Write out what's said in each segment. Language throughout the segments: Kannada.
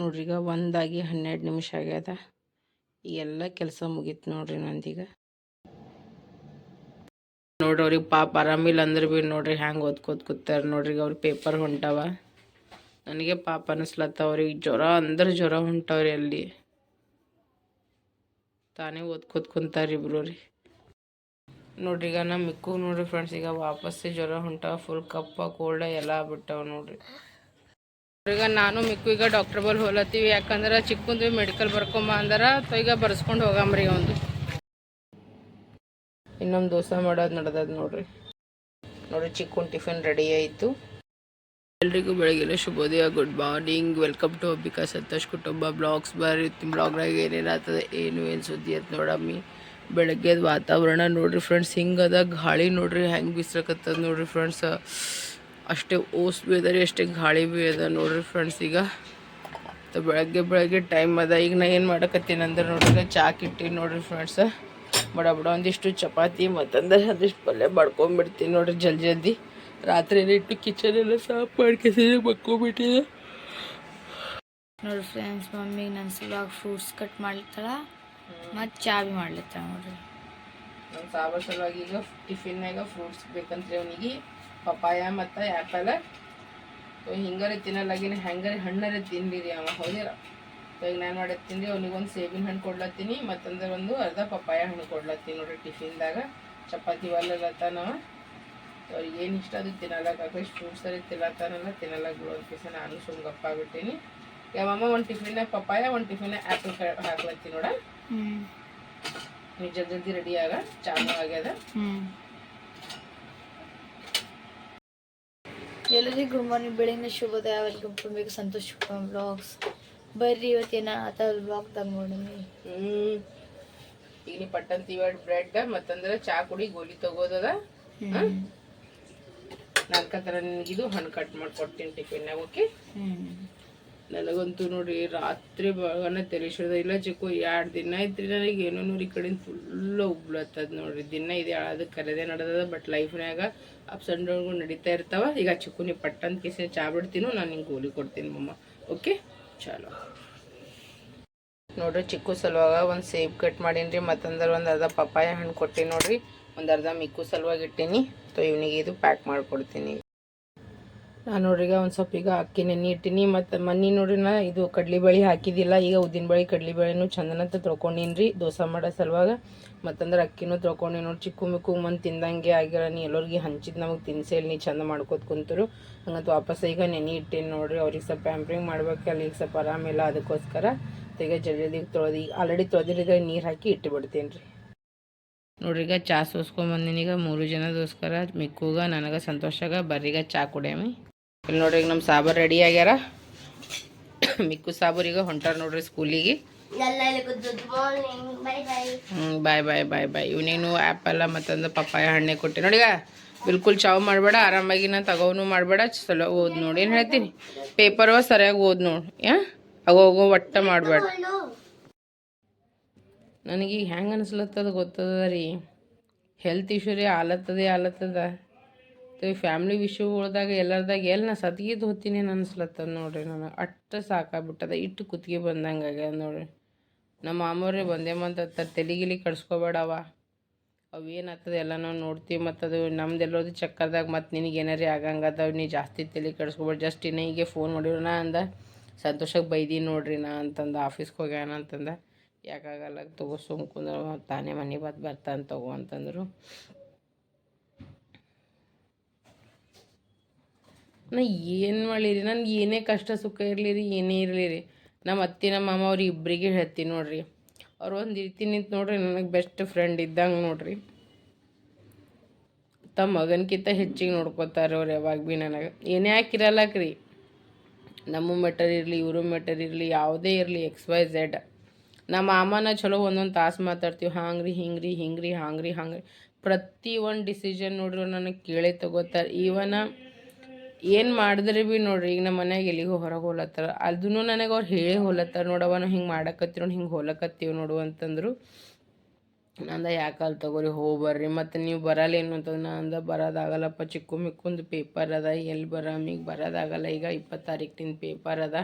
ನೋಡ್ರಿ ಈಗ ಒಂದಾಗಿ ಹನ್ನೆರಡು ನಿಮಿಷ ಆಗ್ಯದ. ಈ ಎಲ್ಲ ಕೆಲಸ ಮುಗೀತು ನೋಡ್ರಿ ನಂದೀಗ. ನೋಡ್ರಿ ಅವ್ರಿಗೆ ಪಾಪ ಆರಾಮಿಲ್ಲ ಅಂದ್ರೆ ಭೀ ನೋಡ್ರಿ ಹ್ಯಾಂಗೆ ಓದ್ಕೋತ ಕೂತಾರೆ ನೋಡ್ರಿ ಅವ್ರ ಪೇಪರ್ ಹೊಂಟವ. ನನಗೆ ಪಾಪ ಅವ್ರಿಗೆ ಜ್ವರ ಅಂದ್ರೆ ಜ್ವರ ಹೊಂಟವ್ರಿ ಅಲ್ಲಿ. ತಾನೇ ಓದ್ಕೋತ ಕುಂತಾರ ಇಬ್ರು ರೀ ನೋಡ್ರಿ ಈಗ ನಮ್ಮ ಮಿಕ್ಕು ನೋಡ್ರಿ ಫ್ರೆಂಡ್ಸ್ ಈಗ ವಾಪಸ್ಸೇ ಜ್ವರ ಹೊಂಟವ ಫುಲ್ ಕಪ್ಪ ಕೋಲ್ಡ ಎಲ್ಲ ಬಿಟ್ಟವ ನೋಡ್ರಿ. ಈಗ ನಾನು ಮಿಕ್ಕು ಈಗ ಡಾಕ್ಟರ್ ಬಲ್ ಹೋಲತ್ತೀವಿ. ಯಾಕಂದ್ರೆ ಚಿಕ್ಕಂದು ಮೆಡಿಕಲ್ ಬರ್ಕೊಂಬ ಅಂದ್ರೆ ಈಗ ಬರ್ಸ್ಕೊಂಡು ಹೋಗಂಬ್ರಿ ಒಂದು ಇನ್ನೊಂದು ದೋಸೆ ಮಾಡೋದು ನಡೆದದ ನೋಡ್ರಿ. ನೋಡ್ರಿ ಚಿಕ್ಕನ್ ಟಿಫಿನ್ ರೆಡಿ ಆಯಿತು. ಎಲ್ರಿಗೂ ಬೆಳಗಿನ ಶುಭೋದಯ. Good morning welcome to Ambika Santosh ಕುಟುಂಬ ಬ್ಲಾಗ್ಸ್. ಬರ್ರಿ ಬ್ಲಾಗ್ನಾಗ ಏನೇನಾಗ್ತದೆ, ಏನು ಏನು ಸುದ್ದಿ ಅಂತ ನೋಡಮ್ಮಿ. ಬೆಳಗ್ಗೆದ ವಾತಾವರಣ ನೋಡ್ರಿ ಫ್ರೆಂಡ್ಸ್ ಹಿಂಗದ ಗಾಳಿ ನೋಡ್ರಿ, ಹೆಂಗೆ ಬಿಸ್ರಕತ್ತದ ನೋಡ್ರಿ ಫ್ರೆಂಡ್ಸ್ ಅಷ್ಟೇ ಓಸ್ ಬಿ ಅದ ರೀ ಅಷ್ಟೇ ಗಾಳಿ ಬಿ ಅದ ನೋಡ್ರಿ ಫ್ರೆಂಡ್ಸ್ ಈಗ ಬೆಳಗ್ಗೆ ಬೆಳಗ್ಗೆ ಟೈಮ್ ಅದ. ಈಗ ನಾ ಏನು ಮಾಡಕತ್ತೀನಿ ಅಂದ್ರೆ ನೋಡ್ರಿ ಚಾಕ್ ಇಟ್ಟಿನಿ ನೋಡ್ರಿ ಫ್ರೆಂಡ್ಸ್ ಬಡ ಬಡ ಒಂದಿಷ್ಟು ಚಪಾತಿ ಮತ್ತಂದ್ರೆ ಒಂದಿಷ್ಟು ಪಲ್ಯ ಬಡ್ಕೊಂಬಿಡ್ತೀನಿ ನೋಡ್ರಿ ಜಲ್ದಿ ಜಲ್ದಿ. ರಾತ್ರಿ ಇಟ್ಟು ಕಿಚನ್ ಎಲ್ಲ ಸಾಫ್ ಮಾಡ್ಕೊಸಿದ್ರೆ ಮಕ್ಕೊಂಬಿಟ್ಟಿದೆ ನೋಡ್ರಿ ಫ್ರೆಂಡ್ಸ್ ಮಮ್ಮಿಗೆ ನನ್ನ ಸಲುವಾಗಿ ಫ್ರೂಟ್ಸ್ ಕಟ್ ಮಾಡ್ಲಿತ್ತಾಳ ಮತ್ತು ಚಾ ಬಿ ಮಾಡ್ಲಿತ್ತಾಳ ನೋಡ್ರಿ. ನಮ್ಮ ಸಾಬ ಸಲುವಾಗಿ ಈಗ ಟಿಫಿನ್ನಾಗ ಫ್ರೂಟ್ಸ್ ಬೇಕಂತ್ರಿ ಅವನಿಗೆ. ಪಪಾಯ ಮತ್ತು ಆ್ಯಪಲ್ ಸೊ ಹಿಂಗಾರೆ ತಿನ್ನಲಾಗಿನ ಹೆಂಗಾರೆ ಹಣ್ಣಾರೆ ತಿನ್ನಿರಿ ಅವ ಹೌದಿರ ಸೊ ಈಗ ನಾನು ಮಾಡತ್ತೀನಿ ಅವ್ನಿಗೆ ಒಂದು ಸೇಬಿನ ಹಣ್ಣು ಕೊಡ್ಲತ್ತೀನಿ ಮತ್ತಂದ್ರೆ ಒಂದು ಅರ್ಧ ಪಪಾಯ ಹಣ್ಣು ಕೊಡ್ಲತ್ತೀನಿ ನೋಡ್ರಿ ಟಿಫಿನ್ದಾಗ. ಚಪಾತಿ ಒಲ್ಲತ್ತಾನವ ಸೊ ಅವ್ರಿಗೆ ಏನು ಇಷ್ಟ ಅದು ತಿನ್ನಲಕ್ಕ ಫ್ರೂಟ್ಸ್ ಸರಿ ತಿನ್ನತ್ತಾನಲ್ಲ ತಿನ್ನಲ್ಲ ಬಿಡು ನಾನು ಸುಮ್ ಗಪ್ಪ ಆಗ್ಬಿಟ್ಟೀನಿ. ಯಾವಮ್ಮ ಒಂದು ಟಿಫಿನ ಪಪ್ಪಾಯ ಒಂದು ಟಿಫಿನ್ ಆ್ಯಪಲ್ ಹಾಕ್ಲತ್ತೀನಿ ನೋಡ. ನೀವು ಜಲ್ದಿ ಜಲ್ದಿ ರೆಡಿ ಆಗ ಚಾಲು ಆಗ್ಯದ. ಎಲ್ಲರಿಗೂ ಗುಡ್ ಮಾರ್ನಿಂಗ್ ಬೆಳಗಿನ ಶುಭೋದಯ. Welcome to make Santosh blogs ಬರ್ರಿ ಇವತ್ತೇನ ಆತ ಬ್ಲಾಗ್ದಾಗ ನೋಡಿ ಹ್ಮ್. ಈಗ ನೀ ಪಟ್ಟಂತ ಇವಾಗ ಬ್ರೆಡ್ ಮತ್ತಂದ್ರೆ ಚಾ ಕುಡಿ ಗೋಲಿ ತಗೋದದ ನಾಲ್ಕ ಥರ ನಿನಗಿದು ಹಣ್ಣು ಕಟ್ ಮಾಡ್ಕೊಡ್ತೀನಿ ಟಿಫಿನ್ನಾಗ ಓಕೆ? ಹ್ಞೂ ನನಗಂತೂ ನೋಡಿ ರಾತ್ರಿ ಬೆಳಗನ ತೆಲಿಸೋದ ಇಲ್ಲ ಚಿಕ್ಕು, ಎರಡು ದಿನ ಐತ್ರಿ ನನಗೆ ಏನೋ ನೋಡಿ ಈ ಕಡೆಯಿಂದ ಫುಲ್ ಉಬ್ಲತ್ತದ ನೋಡ್ರಿ. ದಿನ ಇದೆ ಅದು ಕರೆದೇ ನಡೆದದ ಬಟ್ ಲೈಫ್ನಾಗ ಅಪ್ಸ್ ಆ್ಯಂಡ್ ಡೌನ್ಗಳು ನಡೀತಾ ಇರ್ತಾವ. ಈಗ ಚಿಕ್ಕು ನೀವು ಪಟ್ಟಂತ ಕೇಸಿನ ಚಾ ಬಿಡ್ತೀನಿ ನಾನು ನಿಂಗೆ ಗೋಲಿ ಕೊಡ್ತೀನಿ ಮಮ್ಮ. ಓಕೆ ಚಲೋ. ನೋಡ್ರಿ ಚಿಕ್ಕು ಸಲುವಾಗ ಒಂದು ಸೇಬ್ ಕಟ್ ಮಾಡೀನಿ ರೀ ಮತ್ತಂದ್ರೆ ಒಂದು ಅರ್ಧ ಪಪ್ಪಾಯ ಹಣ್ಣು ಕೊಟ್ಟಿನಿ ನೋಡ್ರಿ. ಒಂದು ಅರ್ಧ ಮಿಕ್ಕು ಸಲುವಾಗಿ ಇಟ್ಟೀನಿ. ಸೊ ಇವನಿಗೆ ಇದು ಪ್ಯಾಕ್ ಮಾಡಿಕೊಡ್ತೀನಿ. ನಾನು ನೋಡ್ರಿ ಈಗ ಒಂದು ಸ್ವಲ್ಪ ಈಗ ಅಕ್ಕಿ ನೆನೆ ಇಟ್ಟೀನಿ ಮತ್ತು ಮನ್ನಿ ನೋಡ್ರಿನ ಇದು ಕಡ್ಲಿ ಬೇಳೆ ಹಾಕಿದ್ದಿಲ್ಲ ಈಗ ಉದ್ದಿನ ಬಳಿ ಕಡ್ಲಿ ಬೇಳೆನೂ ಚಂದನಂತ ತೊಳ್ಕೊಂಡೀನಿ ರೀ ದೋಸೆ ಮಾಡೋ ಸಲುವಾಗ. ಮತ್ತಂದ್ರೆ ಅಕ್ಕಿನೂ ತೊಳ್ಕೊಂಡಿ ನೋಡಿ, ಚಿಕ್ಕು ಮಿಕ್ಕು ಮಂದಿ ತಿಂದಂಗೆ ಆಗಿರ, ನೀ ಎಲ್ಲರಿಗೆ ಹಂಚಿದ್ ನಮಗೆ ತಿನ್ಸೇಲಿ, ನೀ ಚಂದ ಮಾಡ್ಕೋತ ಕುಂತರು. ಹಂಗಂತ ವಾಪಸ್ ಈಗ ನೆನೆ ಇಟ್ಟೀನಿ ನೋಡ್ರಿ, ಅವ್ರಿಗೆ ಸ್ವಲ್ಪ ಪ್ಯಾಂಪ್ರಿಂಗ್ ಅಲ್ಲಿ ಈಗ ಸ್ವಲ್ಪ ಆರಾಮಿಲ್ಲ ಅದಕ್ಕೋಸ್ಕರ. ತೆಗೆ ಜಲ್ದಿ ತೊಳೆದು, ಈಗ ಆಲ್ರೆಡಿ ತೊಳೆದಿರಿದ ನೀರು ಹಾಕಿ ಇಟ್ಟು ಬಿಡ್ತೀನಿ ರೀ ನೋಡ್ರಿ ಈಗ ಚಾ ಸೋಸ್ಕೊಂಬಂದಿನೀಗ ಮೂರು ಜನದೋಸ್ಕರ, ಮಿಕ್ಕುಗ, ನನಗೆ ಸಂತೋಷಗ, ಬರ್ರಿಗ ಚಾ ಕುಡಿಯಮಿ. ಇಲ್ಲಿ ನೋಡ್ರಿ ಈಗ ನಮ್ಮ ಸಾಬರ್ ರೆಡಿ ಆಗ್ಯಾರ. ಮಿಕ್ಕು ಸಾಬೂರಿಗೆ ಹೊಂಟಾರ ನೋಡ್ರಿ ಸ್ಕೂಲಿಗೆ. ಬಾಯ್ ಬಾಯ್ ಬಾಯ್ ಬಾಯ್ ಇವನೇನು ಆ್ಯಪಲ್ಲ ಮತ್ತೊಂದು ಪಪ್ಪಾಯ ಹಣ್ಣೆ ಕೊಟ್ಟೆ. ನೋಡಿಗ ಬಿಲ್ಕುಲ್ ಚಾವ್ ಮಾಡಬೇಡ ಆರಾಮಾಗಿ ನಾನು ತಗೋನು ಮಾಡಬೇಡ. ಚಲೋ ಓದ್ ನೋಡಿ. ಏನು ಹೇಳ್ತೀನಿ? ಪೇಪರ್ವ ಸರಿಯಾಗಿ ಓದ್ ನೋಡಿ. ಯಾ ಅಗೋಗೋ ಒಟ್ಟ ಮಾಡಬೇಡ. ನನಗೆ ಹೆಂಗೆ ಅನಿಸ್ಲತ್ತದ ಗೊತ್ತದ ರೀ? ಹೆಲ್ತ್ ಇಶ್ಯೂ ರೀ ಆಲತ್ತದೇ ಆಲತ್ತದ. ಈ ಫ್ಯಾಮ್ಲಿ ವಿಷಯಗಳ್ದಾಗ ಎಲ್ಲರದಾಗ ಎಲ್ಲಿ ನಾ ಸತ್ಗಿದ್ದು ಹೋಗ್ತೀನಿ ಅನಿಸ್ಲತ್ತದ ನೋಡ್ರಿ ನಾನು ಅಷ್ಟು ಸಾಕಾಗ್ಬಿಟ್ಟದ. ಇಟ್ಟು ಕುತ್ತಿಗೆ ಬಂದಂಗೆ ಆಗ್ಯದ ನೋಡ್ರಿ. ನಮ್ಮ ಮಾಮೂರಿ ಬಂದೇ ಮಂತ ತೆಲಿಗಿಲಿ ಕಡ್ಸ್ಕೊಬೇಡವ ಅವು ಏನಾಗ್ತದೆ ಎಲ್ಲ ನಾವು ನೋಡ್ತೀವಿ ಮತ್ತು ಅದು ನಮ್ದು ಎಲ್ಲೋದು ಚಕ್ಕರ್ದಾಗ ಮತ್ತು ನಿನಗೆ ಏನಾರೇ ಆಗಂಗದವ್ ನೀ ಜಾಸ್ತಿ ತಲೆ ಕೆಡಿಸ್ಕೊಬೇಡ. ಜಸ್ಟ್ ಇನ್ನು ಹೀಗೆ ಫೋನ್ ಮಾಡಿರೋಣ ಅಂದ ಸಂತೋಷಕ್ಕೆ ಬೈದಿ ನೋಡ್ರಿ ನಾ ಅಂತಂದು. ಆಫೀಸ್ಗೆ ಹೋಗ್ಯಾನ ಅಂತಂದ. ಯಾಕಾಗಲ್ಲ ತಗೋ ಸುಮ್ಕುಂದ್ರೆ ತಾನೇ ಮನೆ ಬತ್ ಬರ್ತಾನೆ ತಗೋ ಅಂತಂದರು. ನಾ ಏನು ಮಾಡಲಿರಿ ನನಗೆ ಏನೇ ಕಷ್ಟ ಸುಖ ಇರಲಿ ರೀ ಏನೇ ಇರಲಿ ರೀ ನಮ್ಮ ಅತ್ತೆ ನಮ್ಮ ಮಾಮ ಅವ್ರು ಇಬ್ಬರಿಗೆ ಹೇಳ್ತೀನಿ ನೋಡ್ರಿ. ಅವ್ರು ಒಂದು ರೀತಿ ನಿಂತು ನೋಡ್ರಿ, ನನಗೆ ಬೆಸ್ಟ್ ಫ್ರೆಂಡ್ ಇದ್ದಂಗೆ ನೋಡ್ರಿ. ತಮ್ಮ ಮಗನಕ್ಕಿಂತ ಹೆಚ್ಚಿಗೆ ನೋಡ್ಕೋತಾರೆ ಅವ್ರು ಯಾವಾಗ ಭೀ ನನಗೆ. ಏನೇ ರೀ ನಮ್ಮ ಮೆಟರ್ ಇರಲಿ, ಇವರು ಮೆಟರ್ ಇರಲಿ, ಯಾವುದೇ ಇರಲಿ ಎಕ್ಸ್ ವೈ ಝೆಡ್ ನಮ್ಮ ಮಾಮನ ಚಲೋ ಒಂದೊಂದು ತಾಸು ಮಾತಾಡ್ತೀವಿ. ಹಾಂಗ್ರಿ, ಹಿಂಗ್ರಿ ಹಿಂಗ್ರಿ, ಹಾಂಗ್ರಿ ಹಾಂಗ್ರಿ. ಪ್ರತಿ ಒಂದು ಡಿಸಿಷನ್ ನೋಡ್ರಿ ನನಗೆ ಕೇಳೇ ತಗೋತಾರೆ. ಈವನ ಏನು ಮಾಡಿದ್ರೆ ಬಿ ನೋಡ್ರಿ, ಈಗ ನಮ್ಮ ಮನ್ಯಾಗ ಎಲ್ಲಿಗೂ ಹೊರಗೆ ಹೋಲತ್ತಾರ. ಅದನ್ನು ನನಗೆ ಅವ್ರು ಹೇಳೇ ಹೋಲತ್ತಾರ. ನೋಡವ ನಾವು ಹಿಂಗೆ ಮಾಡಕತ್ತೀವಿ ನೋಡಿ, ಹಿಂಗೆ ಹೋಲಕತ್ತೀವಿ ನೋಡು ಅಂತಂದರು. ನಂದ ಯಾಕಲ್ ತಗೋರಿ, ಹೋಗಿ ಬರ್ರಿ. ಮತ್ತು ನೀವು ಬರಲ್ಲೇನು ಅಂತಂದ್ರೆ ನಾ ಅಂದ ಬರೋದಾಗಲ್ಲಪ್ಪ. ಚಿಕ್ಕು ಮಿಕ್ಕೊಂದು ಪೇಪರ್ ಅದ ಎಲ್ಲಿ ಬರಾಮೀಗ ಬರೋದಾಗಲ್ಲ. ಈಗ ಇಪ್ಪತ್ತು ತಾರೀಕಿನ ಪೇಪರ್ ಅದ.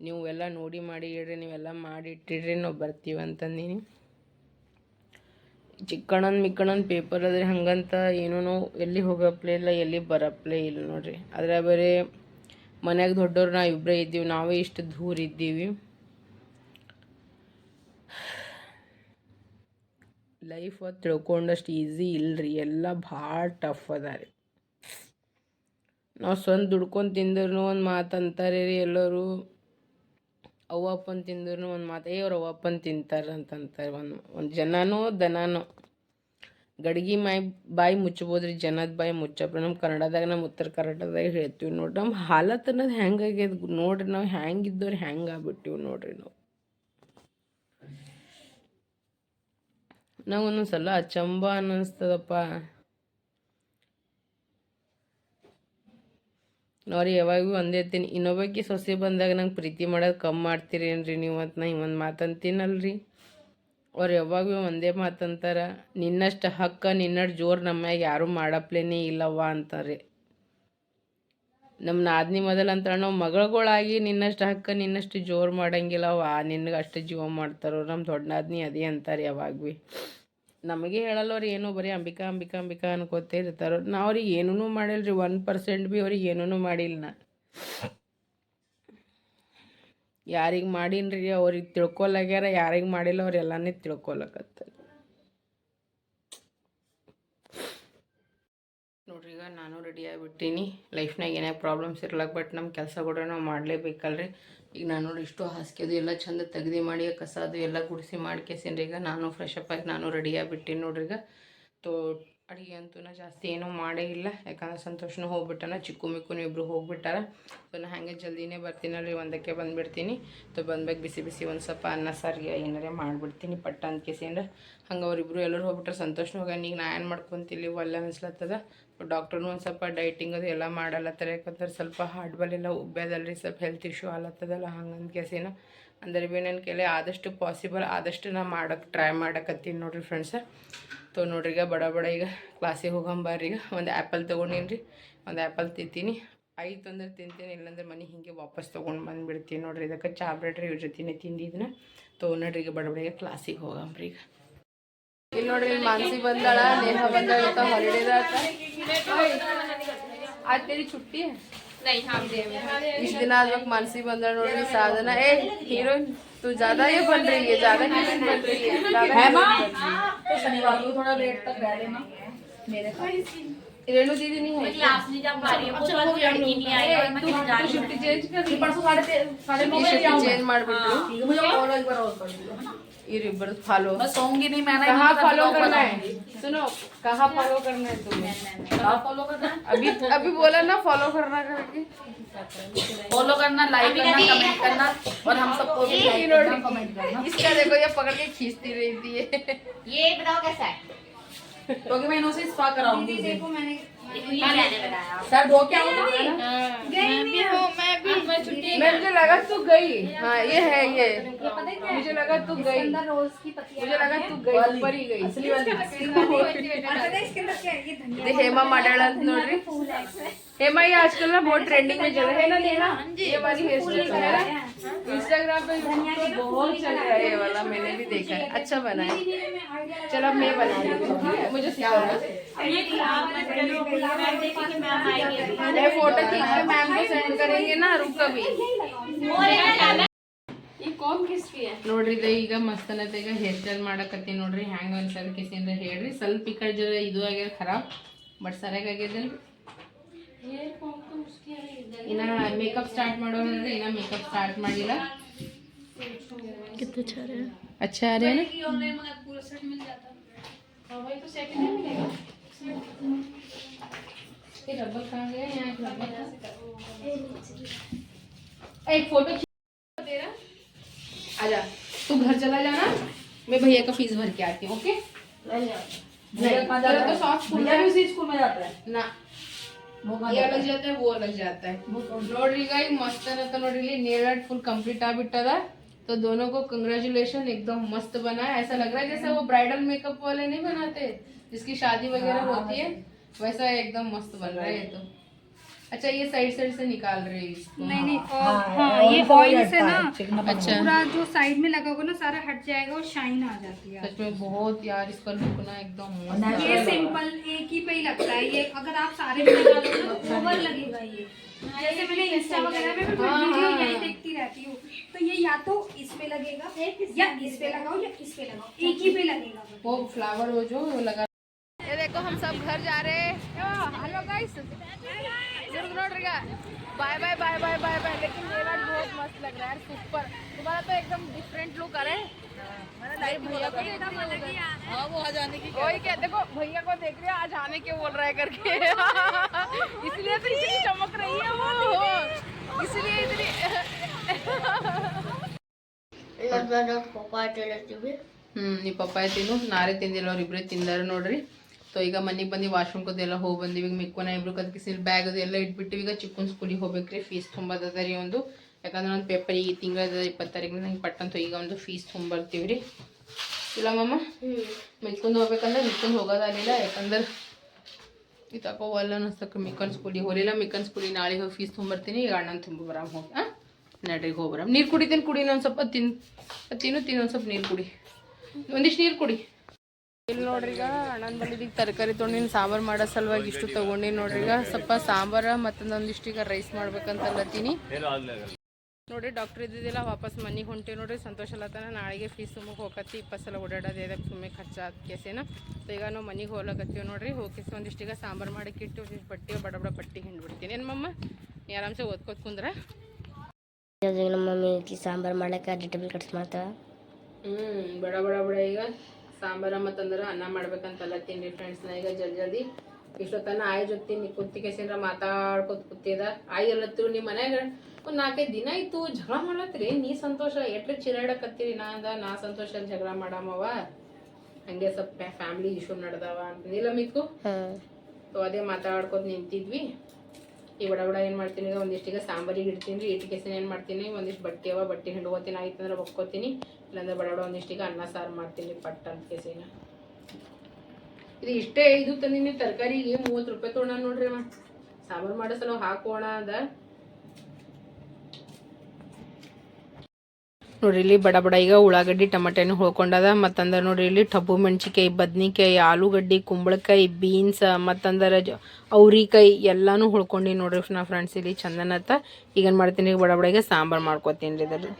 ನೀವು ಎಲ್ಲ ನೋಡಿ ಮಾಡಿ ಇಡ್ರಿ, ನೀವೆಲ್ಲ ಮಾಡಿ ಇಟ್ಟಿಡ್ರಿ, ನಾವು ಬರ್ತೀವಿ ಅಂತಂದೀನಿ ಚಿಕ್ಕಣ್ಣನ ಮಿಕ್ಕಣ್ಣನ ಪೇಪರ್ ಅದ್ರಿ ಹಂಗಂತ ಏನೂ ಎಲ್ಲಿ ಹೋಗಪ್ಲೇ ಇಲ್ಲ, ಎಲ್ಲಿ ಬರಪ್ಲೇ ಇಲ್ಲ ನೋಡ್ರಿ. ಆದರೆ ಬರೀ ಮನ್ಯಾಗ ದೊಡ್ಡವ್ರು ನಾವು ಇಬ್ಬರೇ ಇದ್ದೀವಿ, ನಾವೇ ಇಷ್ಟು ದೂರ ಇದ್ದೀವಿ. ಲೈಫ್ ತಿಳ್ಕೊಂಡಷ್ಟು ಈಸಿ ಇಲ್ರಿ, ಎಲ್ಲ ಭಾಳ ಟಫ್ ಅದ ರೀ. ನಾವು ಸ್ವಂತ ದುಡ್ಕೊಂಡು ತಿಂದ್ರು ಒಂದು ಮಾತು ಅಂತಾರೆ ರೀ ಎಲ್ಲರೂ. ಅವ್ವಪ್ಪನ ತಿಂದ್ರು ಒಂದು ಮಾತು, ಏ ಅವ್ರು ಅವ್ವಪ್ಪನ ತಿಂತಾರೆ ಅಂತಂತಾರೆ ಒಂದು ಒಂದು ಜನನೋ ದನನೋ. ಗಡ್ಗಿ ಮಾಯಿ, ಬಾಯಿ ಮುಚ್ಚಬೋದ್ರಿ, ಜನದ ಬಾಯಿ ಮುಚ್ಚಬ್ರಿ ನಮ್ಮ ಕನ್ನಡದಾಗ ನಮ್ಮ ಉತ್ತರ ಕರ್ನಾಟಕದಾಗ ಹೇಳ್ತೀವಿ ನೋಡ್ರಿ ನಮ್ಮ ಹಾಲತ್ ಅನ್ನೋದು ಹೆಂಗೆ ಆಗ್ಯದ ನೋಡ್ರಿ ನಾವು ಹೆಂಗಿದ್ದವ್ರು ಹೆಂಗೆ ಆಗ್ಬಿಟ್ಟಿವಿ ನೋಡ್ರಿ ನಾವು. ನಾವು ಒಂದೊಂದು ಸಲ ಅಚಂಬ ಅನ್ನಿಸ್ತದಪ್ಪ. ಅವ್ರು ಯಾವಾಗೂ ಒಂದೇ ಇರ್ತೀನಿ ಇನ್ನೊಬ್ಬಕ್ಕೆ ಸೊಸೆ ಬಂದಾಗ ನಂಗೆ ಪ್ರೀತಿ ಮಾಡೋದು ಕಮ್ಮಿ ಮಾಡ್ತೀರೇನ್ರಿ ನೀವು ಅಂತ ನಾ ಒಂದು ಮಾತಂತೀನಲ್ರಿ? ಅವ್ರು ಯಾವಾಗೂ ಒಂದೇ ಮಾತಂತಾರ, ನಿನ್ನಷ್ಟು ಹಕ್ಕ ನಿನ್ನಷ್ಟು ಜೋರು ನಮ್ಮ ಮ್ಯಾಗ ಯಾರೂ ಮಾಡಪ್ಲೇನೇ ಇಲ್ಲವ್ವ ಅಂತಾರೆ. ನಮ್ಮ ನಾದ್ನಿ ಮೊದಲು ಅಂತಾಳೆ, ನಾವು ಮಗಳುಗಳಾಗಿ ನಿನ್ನಷ್ಟು ಹಕ್ಕ, ನಿನ್ನಷ್ಟು ಜೋರು ಮಾಡಂಗಿಲ್ಲವ್ವ, ನಿನಗೆ ಅಷ್ಟು ಜೀವ ಮಾಡ್ತಾರೋ ನಮ್ಮ ದೊಡ್ಡ ನಾದ್ನಿ ಅದೇ ಅಂತಾರೆ ಯಾವಾಗ ಭೀ ನಮಗೆ ಹೇಳಲ್ಲ ಏನೋ ಬರೀ ಅಂಬಿಕಾ ಅಂಬಿಕಾ ಅಂಬಿಕಾ ಅನ್ಕೋತೇ ಇರ್ತಾರೋ. ನಾ ಅವ್ರಿಗೆ ಏನೂ ಮಾಡಿಲ್ಲ ರೀ ಒನ್ ಪರ್ಸೆಂಟ್ ಭೀ ಅವ್ರಿಗೆ ಏನೂ ಮಾಡಿಲ್ಲ ನಾ ಯಾರಿಗೆ ಮಾಡೀನಿ ರೀ ಅವ್ರಿಗೆ ತಿಳ್ಕೊಲಾಗ್ಯಾರ, ಯಾರಿಗೆ ಮಾಡಿಲ್ಲ ಅವ್ರು ಎಲ್ಲಾನೇ ನೋಡ್ರಿ, ಈಗ ನಾನು ರೆಡಿ ಆಗಿಬಿಟ್ಟೀನಿ. ಲೈಫ್ನಾಗ ಏನೇ ಪ್ರಾಬ್ಲಮ್ಸ್ ಇರ್ಲಕ್ಕ ಬಟ್ ನಮ್ಮ ಕೂಡ ನಾವು ಮಾಡಲೇಬೇಕಲ್ರಿ. ಈಗ ನಾನು ನೋಡಿ ಇಷ್ಟು ಹಾಸಿಗೆದು ಎಲ್ಲ ಚಂದ ತೆಗ್ದು ಮಾಡಿ ಕಸ ಅದು ಎಲ್ಲ ಗುಡಿಸಿ ಮಾಡ್ಕೇಸಿನ್ರಿ ಈಗ ನಾನು ಫ್ರೆಶ್ ಅಪ್ ಆಗಿ ನಾನು ರೆಡಿ ಆಗಿಬಿಟ್ಟಿನಿ ನೋಡ್ರಿ ಈಗ ತೋ ಅಡುಗೆ ಅಂತೂ ನಾ ಜಾಸ್ತಿ ಏನೂ ಮಾಡೇ ಇಲ್ಲ. ಯಾಕಂದ್ರೆ ಸಂತೋಷನೂ ಹೋಗ್ಬಿಟ್ಟಾನ, ಚಿಕ್ಕು ಮಿಕ್ಕುನು ಇಬ್ಬರು ಹೋಗ್ಬಿಟ್ಟಾರ. ಸೊ ನಾ ಹಾಗೆ ಜಲ್ದಿನೇ ಬರ್ತೀನಲ್ರಿ ಒಂದಕ್ಕೆ ಬಂದುಬಿಡ್ತೀನಿ. ಸೊ ಬಂದ್ಬೇಕು ಬಿಸಿ ಬಿಸಿ ಒಂದು ಸ್ವಲ್ಪ ಅನ್ನ, ಸಾರಿಗೆ ಏನಾರೇ ಮಾಡಿಬಿಡ್ತೀನಿ ಪಟ್ಟ ಅಂತ ಕೇಸಿಂದ ಹಂಗೆ ಅವ್ರಿಬ್ರು ಎಲ್ಲರೂ ಹೋಗ್ಬಿಟ್ರೆ ಸಂತೋಷನೂ ಹೋಗ್ಯಾನ ಈಗ ನಾ ಏನು ಮಾಡ್ಕೊತೀನಿ ಒಲ್ಲ ಅನಿಸ್ಲತ್ತದ? ಡಾಕ್ಟ್ರೂ ಒಂದು ಸ್ವಲ್ಪ ಡೈಟಿಂಗ್ ಅದು ಎಲ್ಲ ಮಾಡಲತ್ತಾರೆ ಯಾಕಂದ್ರೆ ಸ್ವಲ್ಪ ಹಾರ್ಟ್ ಬಲ್ ಎಲ್ಲ ಉಬ್ಬ್ಯದಲ್ರಿ, ಸ್ವಲ್ಪ ಹೆಲ್ತ್ ಇಶ್ಯೂ ಆಲತ್ತದಲ್ಲ ಹಂಗಂತ ಕೇಸಿನ. ಅಂದರೆ ಭೀ ನನ್ನ ಕೇಳಿ ಆದಷ್ಟು ಪಾಸಿಬಲ್ ಆದಷ್ಟು ನಾ ಮಾಡೋಕ್ಕೆ ಟ್ರೈ ಮಾಡಕತ್ತೀನಿ ನೋಡಿರಿ ಫ್ರೆಂಡ್ಸ ತೊ ನೋಡ್ರಿ ಈಗ ಬಡ ಬಡ ಈಗ ಕ್ಲಾಸಿಗೆ ಹೋಗಂಬಾರ್ರಿ ಈಗ. ಒಂದು ಆ್ಯಪಲ್ ತೊಗೊಂಡೀನಿ ಒಂದು ಆ್ಯಪಲ್ ತಿಂತೀನಿ. ಆಯ್ತು ಅಂದ್ರೆ ತಿಂತೀನಿ, ಇಲ್ಲಾಂದ್ರೆ ಮನೆ ಹಿಂಗೆ ವಾಪಸ್ ತೊಗೊಂಡು ಬಂದುಬಿಡ್ತೀನಿ ನೋಡ್ರಿ. ಇದಕ್ಕೆ ಚಾ ಬ್ರೆಡ್ರಿ ಇವ್ರ ಜೊತೆ ತಿಂದಿದ್ನ ತೊ ನೋಡ್ರಿ ಈಗ ಬಡ ಬಡ ಕ್ಲಾಸಿಗೆ ಹೋಗಂಬ್ರಿ ಈಗ. ಇಲ್ಲಿ ನೋಡ್ರಿ ಇಲ್ಲಿ ಮಾನ್ಸಿ ಬಂದಾಳ, ನೇಹ ಬಂದಾಳ ಹೊರಡಿದ ಆಯ್ತು ಚುಟ್ಟಿ. इस दिन आज वक्त मानसी बंदर रहा नोटरी साधना। ए हीरो तू ज़्यादा ये बन रही है ज़्यादा हीरोइन बन रही है। तो शनिवार को थोड़ा लेट तक रह लेना मेरे रेणु दीदी नहीं है नहीं जा पा अच्छा, रही अच्छा तो वो लड़की नहीं आई और मैं जा रही हूँ। चेंज कर परसों 3:30 3:30 चेंज मार बिट्टू हाँ। मुझे और एक बार और कर दो ये फॉलो। मैं सोऊँगी नहीं फॉलो करना है? सुनो कहा फॉलो करना है तुम्हें? फॉलो करना अभी अभी बोला ना फॉलो करना करके। फॉलो करना लाइक करना कमेंट करना और हम सबको भी लाइक कमेंट करना। इसका देखो ये पकड़ के खींचती रहती है। ये बताओ कैसा है? क्योंकि मैं इनसे स्पा कराऊँगी देखो मैंने सर धो क्या होगा मुझे लगा तू गई। हाँ ये है ये। मुझे लगा तू गई। मुझे लगा तू गई ऊपर ही गई। असली हेमा मडाळात नोड्री हेमा ये आजकल ना बहुत ट्रेंडिंग में चल तो रहा है ना ये वाली हेयर स्टाइल है ना? इंस्टाग्राम पे तो बहुत चल रहा है ये वाला मैंने भी देखा है। अच्छा बना है। चलो मैं बना रही हूँ। मुझे मैं फोटो खींच के मैम को सेंड करेंगे ना रुक कभी ನೋಡ್ರಿ ಇದು ಈಗ ಮಸ್ತ್ ಅನ್ನತ್ತೆ ಈಗ ಹೇರ್ ಸ್ಟೈಲ್ ಮಾಡಕತ್ತೀನಿ ನೋಡ್ರಿ ಹ್ಯಾಂಗ ಅನ್ಸದ ಕಿಸಿಂದ ಹೇಳ್ರಿ ಸ್ವಲ್ಪ ಈ ಕಡೆ ಜರ ಇದು ಆಗ್ಯದ ಖರಾಬ್ ಬಟ್ ಸರಿಯಾಗಿ ಆಗ್ಯದಲ್ರಿ ಇನ್ನ ಮೇಕಪ್ ಸ್ಟಾರ್ಟ್ ಮಾಡೋದ್ರಿ ಇನ್ನ ಮೇಕಪ್ ಸ್ಟಾರ್ಟ್ ಮಾಡಿಲ್ಲ अच्छा आ रहा है ना हाँ, वही तो second hand मिलेगा। ये रबर कहाँ गया यहाँ एक रबर था एक फोटो खींच तेरा आजा तू घर चला जाना मैं भैया का फीस भर के आती हूँ ओके भैया कहाँ जाता तेरा तो है? soft स्कूल भैया भी उसी स्कूल में जाता है ना वो कहाँ ये जाता अलग जाता है वो अलग जाता है ನೋಡ್ರಿ ಈಗ ಈಗ ಮಸ್ತ್ ಅನ್ನತ್ತ ನೋಡ್ರಿ ಇಲ್ಲಿ ನೇಲ್ ಆರ್ಟ್ फुल कंप्लीट ಆಗ್ಬಿಟ್ಟದ तो दोनों को कंग्रेचुलेशन एकदम मस्त बना है ऐसा लग रहा है जैसे वो ब्राइडल मेकअप वाले नहीं बनाते जिसकी शादी वगैरह होती है वैसा एकदम मस्त बन रहा है ये तो। अच्छा ये साइड साइड से निकाल रहे हैं इसको। नहीं नहीं और हाँ हाँ ये ऑयल से ना अच्छा। पूरा जो साइड में लगा होगा ना सारा हट जाएगा और शाइन आ जाती है सच में बहुत यार इसका लुक ना एकदम ये सिंपल एक ही पे ही लगता है ये। अगर आप सारे में लगा लो ना ओवर लगेगा ये। जैसे मैंने इंस्टा वगैरह में भी वीडियो यही देखती रहती हूँ। तो ये या तो इस पे लगेगा या इस पे लगाओ या इस पे लगाओ। एक ही पे लगेगा। वो फ्लावर वो जो लगा ये देखो हम सब घर जा रहे हैं। Hello guys bye bye bye bye bye bye लेकिन ये बार बहुत मस्त लग रहा है सुपर तुम्हारा तो एकदम डिफरेंट लुक आ रहा है। भैया को वही क्या देखो भैया को देख रहे हो आज आने के बोल रहा है करके। इसलिए तो इतनी चमक रही है वो। इसलिए इतनी लगभग ಪಪ್ಪಾಯ ತಿಂದಿರ್ತೀವಿ ಹ್ಞೂ ನೀವು ಪಪ್ಪಾಯ ತಿನ್ನು ನಾರೇ ತಿಂದಿಲ್ಲ ಸೊ ಈಗ ಮನೆಗೆ ಬಂದು ವಾಶ್ರೂಮ್ ಕದೆಲ್ಲ ಹೋಗಿ ಬಂದಿವಿ. ಈಗ ಮಿಕ್ಕೋನ ಇಬ್ರು ಕದ್ಕಿಸಿ ಬ್ಯಾಗ್ ಅದು ಎಲ್ಲ ಇಟ್ಬಿಟ್ಟು ಈಗ ಚಿಕ್ಕನ್ ಸ್ಕೂಲಿಗೆ ಹೋಗ್ಬೇಕ್ರಿ. ಫೀಸ್ ತುಂಬದ ರೀ ಒಂದು. ಯಾಕಂದ್ರೆ ಒಂದು ಪೇಪರ್ ಈ ತಿಂಗಳದ ಇಪ್ಪತ್ತು ತಾರೀಕು ನಂಗೆ ಪಟ್ಟಂತ. ಈಗ ಒಂದು ಫೀಸ್ ತುಂಬರ್ತೀವಿ ರೀ. ಇಲ್ಲ ಮಮ್ಮ ಮಿಕ್ಕೊಂದು ಹೋಗ್ಬೇಕಂದ್ರೆ ಮಿಕ್ಕೊಂದು ಹೋಗೋದಾಗಲಿಲ್ಲ ಯಾಕಂದ್ರೆ ಈ ತಗೋವಲ್ಲ ಅನ್ನಿಸ್ತಕ್ಕ ಮಿಕ್ಕನ್ ಸ್ಕೂಲಿಗೆ ಹೋಗಲಿಲ್ಲ. ಮಿಕ್ಕನ್ ಸ್ಕೂಲಿಗೆ ನಾಳೆ ಹೋಗಿ ಫೀಸ್ ತುಂಬರ್ತೀನಿ ಈಗ ಅಣ್ಣನ ತುಂಬ ಬರಾಮ ಹೋಗಿ. ಹಾಂ ನಡ್ರಿಗೆ ಹೋಗಿ ನೀರು ಕುಡಿತೀನಿ ಕುಡಿ ನಾನು ಸ್ವಲ್ಪ ತಿನ್ ತಿನ್ನು, ತಿನ್ನೊಂದು ಸ್ವಲ್ಪ ನೀರು ಕುಡಿ. ಒಂದಿಷ್ಟು ನೀರು ಕುಡಿ. ಇಲ್ಲಿ ನೋಡ್ರಿ ಈಗ ಅಣ್ಣನ ತರಕಾರಿ ತೊಗೊಂಡಿನ ಸಾಂಬಾರು ಮಾಡೋ ಸಲುವಾಗಿ ಇಷ್ಟು ತೊಗೊಂಡಿ ನೋಡ್ರಿ ಈಗ ಸ್ವಲ್ಪ ಸಾಂಬಾರ ಮತ್ತೊಂದಿಷ್ಟು ಈಗ ರೈಸ್ ಮಾಡ್ಬೇಕಂತ ಅಲ್ಲತ್ತೀನಿ ನೋಡ್ರಿ ಡಾಕ್ಟರ್ ಇದ್ದಿದ್ದಿಲ್ಲ ವಾಪಸ್ ಮನೆಗೆ ಹೊಂಟೀವಿ ನೋಡ್ರಿ ಸಂತೋಷ ಅಲ್ಲತ್ತಾನ ನಾಳೆಗೆ ಫೀಸ್ ಸುಮ್ಮಗೆ ಹೋಗತ್ತಿ ಇಪ್ಪತ್ತು ಸಲ ಓಡಾಡೋದು ಇದಕ್ಕೆ ಸುಮ್ಮನೆ ಖರ್ಚಾದ ಕೇಸೇನ ಸೊ ಈಗ ನಾವು ಮನೆಗೆ ಹೋಗ್ಲಕತ್ತೀವಿ ನೋಡ್ರಿ ಹೋಗಿಸಿ ಒಂದಿಷ್ಟು ಈಗ ಸಾಂಬಾರು ಮಾಡಕ್ಕೆ ಇಟ್ಟು ಒಂದಿಷ್ಟು ಬಟ್ಟೆ ಬಡ ಬಡ ಬಟ್ಟೆ ಹಿಂಡ್ಬಿಡ್ತೀನಿ. ಏನು ಮಮ್ಮ ನೀ ಆರಾಮ್ಸೆ ಓದ್ಕೋತ ಕುಂದ್ರ? ನಮ್ಮ ಮಮ್ಮಿ ಸಾಂಬಾರು ಮಾಡಕ್ಕೆ ವೆಜಿಟೇಬಲ್ ಕಟ್ಸ್ ಮಾಡ್ತಾವ ಹ್ಞೂ ಬಡ ಬಡ ಬಡ ಈಗ. ಸಾಂಬಾರ ಮತ್ತಂದ್ರೆ ಅನ್ನ ಮಾಡ್ಬೇಕಂತಲ್ಲ ತಿನ್ನಿ ಫ್ರೆಂಡ್ಸ್ ನಾ. ಈಗ ಜಲ್ದಿ ಜಲ್ದಿ ಇಷ್ಟೊತ್ತನ ಆಯ್ ಜೊತೆ ನೀ ಕುಂತಿ ಕೇಸಿಂದ್ರ ಮಾತಾಡ್ಕೊತ ಕೂತಿದ. ಆಯ್ ಎಲ್ಲತ್ತು ನಿಮ್ಮ ಮನ್ಯಾಗ ಒಂದು ನಾಲ್ಕೈದು ದಿನ ಆಯ್ತು ಜಗಳ ಮಾಡತ್ರಿ. ನೀ ಸಂತೋಷ ಎಟ್ರೆ ಚಿರಾಡಕತ್ತೀರಿ ನಾ ಅಂದ. ನಾ ಸಂತೋಷ ಜಗಳ ಮಾಡಾಮವ ಹಂಗೆ ಸ್ವಲ್ಪ ಫ್ಯಾಮಿಲಿ ಇಶ್ಯೂ ನಡ್ದಾವ ಅಂತಂದಿಲ್ಲ ಮಿಕ್ಕು ಸೊ ಅದೇ ಮಾತಾಡ್ಕೊತ ನಿಂತಿದ್ವಿ. ಈ ಬಡ ಬಡ ಏನು ಮಾಡ್ತೀನಿ ಈಗ ಒಂದಿಷ್ಟೀಗ ಸಾಂಬಾರಿಗೆ ಇಡ್ತೀನಿ. ರೀ ಇಟ್ಟಿಗೆಸಿನ ಏನು ಮಾಡ್ತೀನಿ? ಒಂದಿಷ್ಟು ಬಟ್ಟೆ ಅವ ಬಟ್ಟೆ ಹಿಂಡ್ಕೋತೀನಿ. ಆಯ್ತಂದ್ರೆ ಒಕ್ಕೋತೀನಿ ಇಲ್ಲಾಂದ್ರೆ ಬಡ ಬಡ, ಒಂದಿಷ್ಟಿಗೆ ಅನ್ನ, ಸಾರು ಮಾಡ್ತೀನಿ ಪಟ್ ಅಂತ ಕೇಸಿನ. ಇದು ಇಷ್ಟೇ, ಇದು ತಂದಿನಿ ತರಕಾರಿಗೆ ಮೂವತ್ತು ರೂಪಾಯಿ ತೊಗೊಂಡ ನೋಡ್ರಿ ಅಮ್ಮ ಸಾಂಬಾರು ಮಾಡೋ ಹಾಕೋಣ ಅಂದ. ನೋಡ್ರಿ, ಇಲ್ಲಿ ಬಡ ಬಡ ಈಗ ಉಳ್ಳಾಗಡ್ಡಿ ಟಮಾಟೆನು ಹೊಳ್ಕೊಂಡದ, ಮತ್ತಂದ್ರೆ ನೋಡ್ರಿ ಇಲ್ಲಿ ಟಬ್ಬು ಮೆಣಸಿಕಾಯಿ ಬದ್ನಿಕಾಯಿ, ಆಲೂಗಡ್ಡಿ, ಕುಂಬಳಕಾಯಿ ಬೀನ್ಸ್ ಮತ್ತಂದ್ರೆ ಜ, ಅವ್ರಿಕಾಯಿ ಎಲ್ಲಾನು ಹೊಳ್ಕೊಂಡು ನೋಡ್ರಿ ನಾ ಫ್ರೆಂಡ್ಸ್ ಇಲ್ಲಿ ಚಂದನತ್ತ ಈಗೇನು ಮಾಡ್ತೀನಿ ಬಡ ಬಡ ಈಗ ಸಾಂಬಾರು ಮಾಡ್ಕೊತೀನಿ ರೀ ಇದ್ರಲ್ಲಿ.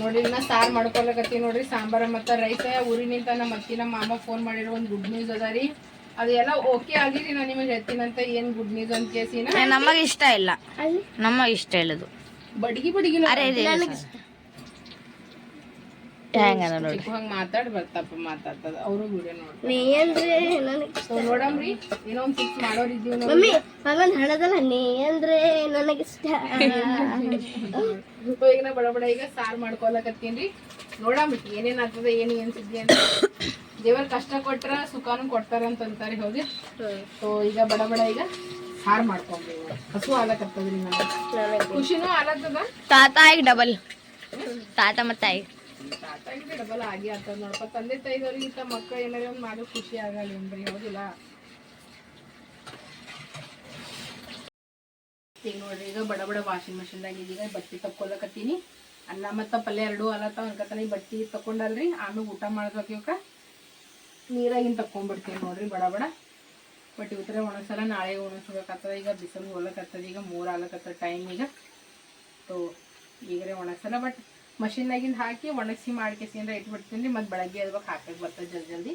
ನೋಡ್ರಿ ನಾ ಸಾರು ಮಾಡ್ಕೊಳಕತ್ತೀವಿ ನೋಡ್ರಿ. ಸಾಂಬಾರ ಮತ್ತು ರೈಸ. ಊರಿನಿಂದ ನಮ್ಮ ಅತ್ತಿ ನಮ್ಮ ಮಾಮ ಫೋನ್ ಮಾಡಿರೋ ಒಂದು ಗುಡ್ ನ್ಯೂಸ್ ಅದ ರೀ. ಅದು ಓಕೆ ಆಗಿರಿ ನಾನು ನಿಮಗೆ ಹೇಳ್ತೀನಂತ ಏನು ಗುಡ್ ನ್ಯೂಸ್ ಅಂತ ಕೇಸಿನ ನಮಗೆ ಇಷ್ಟ ಇಲ್ಲ. ನಮಗೆ ಇಷ್ಟ ಇಲ್ಲದು. ನನಗೆ ಬಡ್ಗಿ ಹೆಂಗದ ನೋಡಿ. ಹಂಗೆ ಮಾತಾಡಿ ಬರ್ತಪ್ಪ ಮಾತಾಡ್ತದ. ಅವರು ವಿಡಿಯೋ ನೋಡ್ರಿ ನೀ ಅಂದ್ರೆ ನನಗೆ ಸೊ ನೋಡಮ್ರಿ ಏನೋ ಒಂದು ಫಿಕ್ಸ್ ಮಾಡೋರು ಇದೀವಿ ನೋಡಿ. ಮಮ್ಮಿ ಮಗನ್ ಹಣದಲ್ಲ ನೀ ಅಂದ್ರೆ ಸೊ ಈಗ ನಾ ಬಡ ಬಡ ಈಗ ಸಾರು ಮಾಡ್ಕೊಳಕತ್ತೀನಿ ನೋಡಮ್ರಿ ಏನೇನ್ ಆಗ್ತದ ಏನು ಏನ್ ಸುದ್ದಿ ಅಂತ. ದೇವರ್ ಕಷ್ಟ ಕೊಟ್ರ ಸುಖಾನು ಕೊಡ್ತಾರ ಅಂತ ಅಂತಾರೆ ಹೌದು. ಸೊ ಈಗ ಬಡ ಬಡ ಈಗ ಸಾರ್ ಮಾಡ್ಕೊಂಡ್ರಿ ಹಸು ಆಲಕತ್ತದ್ರಿ ನನಗೆ. ಖುಷಿನೂ ಆಲತ್ತದ ತಾತ ಈಗ ಡಬಲ್ ತಾತ ಮತ್ತೆ ಆಯ್ ತಾತಾಗಿದ್ರೆ ಡಬಲ್ ಆಗಿ ಆಗ್ತದ ನೋಡಪ್ಪ ತಂದೆ ತಾಯಿದವ್ರಿಗೆ ಇಂಥ ಮಕ್ಕಳು ಏನಾರ ಒಂದು ಮಾಡೋ ಖುಷಿ ಆಗಲ್ಲೇನ್ರಿ ಹೌದಿಲ್ಲ ಈಗ ನೋಡ್ರಿ ಈಗ ಬಡ ಬಡ ವಾಷಿಂಗ್ ಮಷಿನ್ದಾಗ ಇದೀಗ ಬಟ್ಟೆ ತಕ್ಕೊಳಕತ್ತೀನಿ. ಅನ್ನ ಮತ್ತು ಪಲ್ಯ ಎರಡು ಅಲತ್ತಾವ ಅನ್ಕತಾನೆ ಈ ಬಟ್ಟೆ ತಕೊಂಡಲ್ರಿ ಆಮೇಲೆ ಊಟ ಮಾಡ್ಬೇಕು ಇವಕ್ಕ ನೀರಾಗಿನ ತಕ್ಕೊಂಡ್ಬಿಡ್ತೀನಿ ನೋಡ್ರಿ, ಬಡ ಬಡ. ಬಟ್ ಇವತ್ತರ ಒಣಸಲ ನಾಳೆ ಒಣಸ್ಬೇಕಾಗ್ತದ ಈಗ ಬಿಸಿಲು ಹೋಲಕತ್ತದ ಈಗ ಮೂರು ಆಲಕತ್ತದ ಟೈಮ್ ಈಗ. ಸೊ ಈಗರೆ ಒಣಗ್ಸಲ್ಲ ಬಟ್ ಮಷಿನ್ನಾಗಿಂದ ಹಾಕಿ ಒಣಗಿಸಿ ಮಾಡ್ಕೇಸಿಂದ ಇಟ್ಬಿಡ್ತೀನಿ. ರೀ ಮತ್ತು ಬೆಳಗ್ಗೆ ಅದಕ್ಕೆ ಹಾಕಕ್ಕೆ ಬರ್ತದೆ ಜಲ್ದಿ ಜಲ್ದಿ.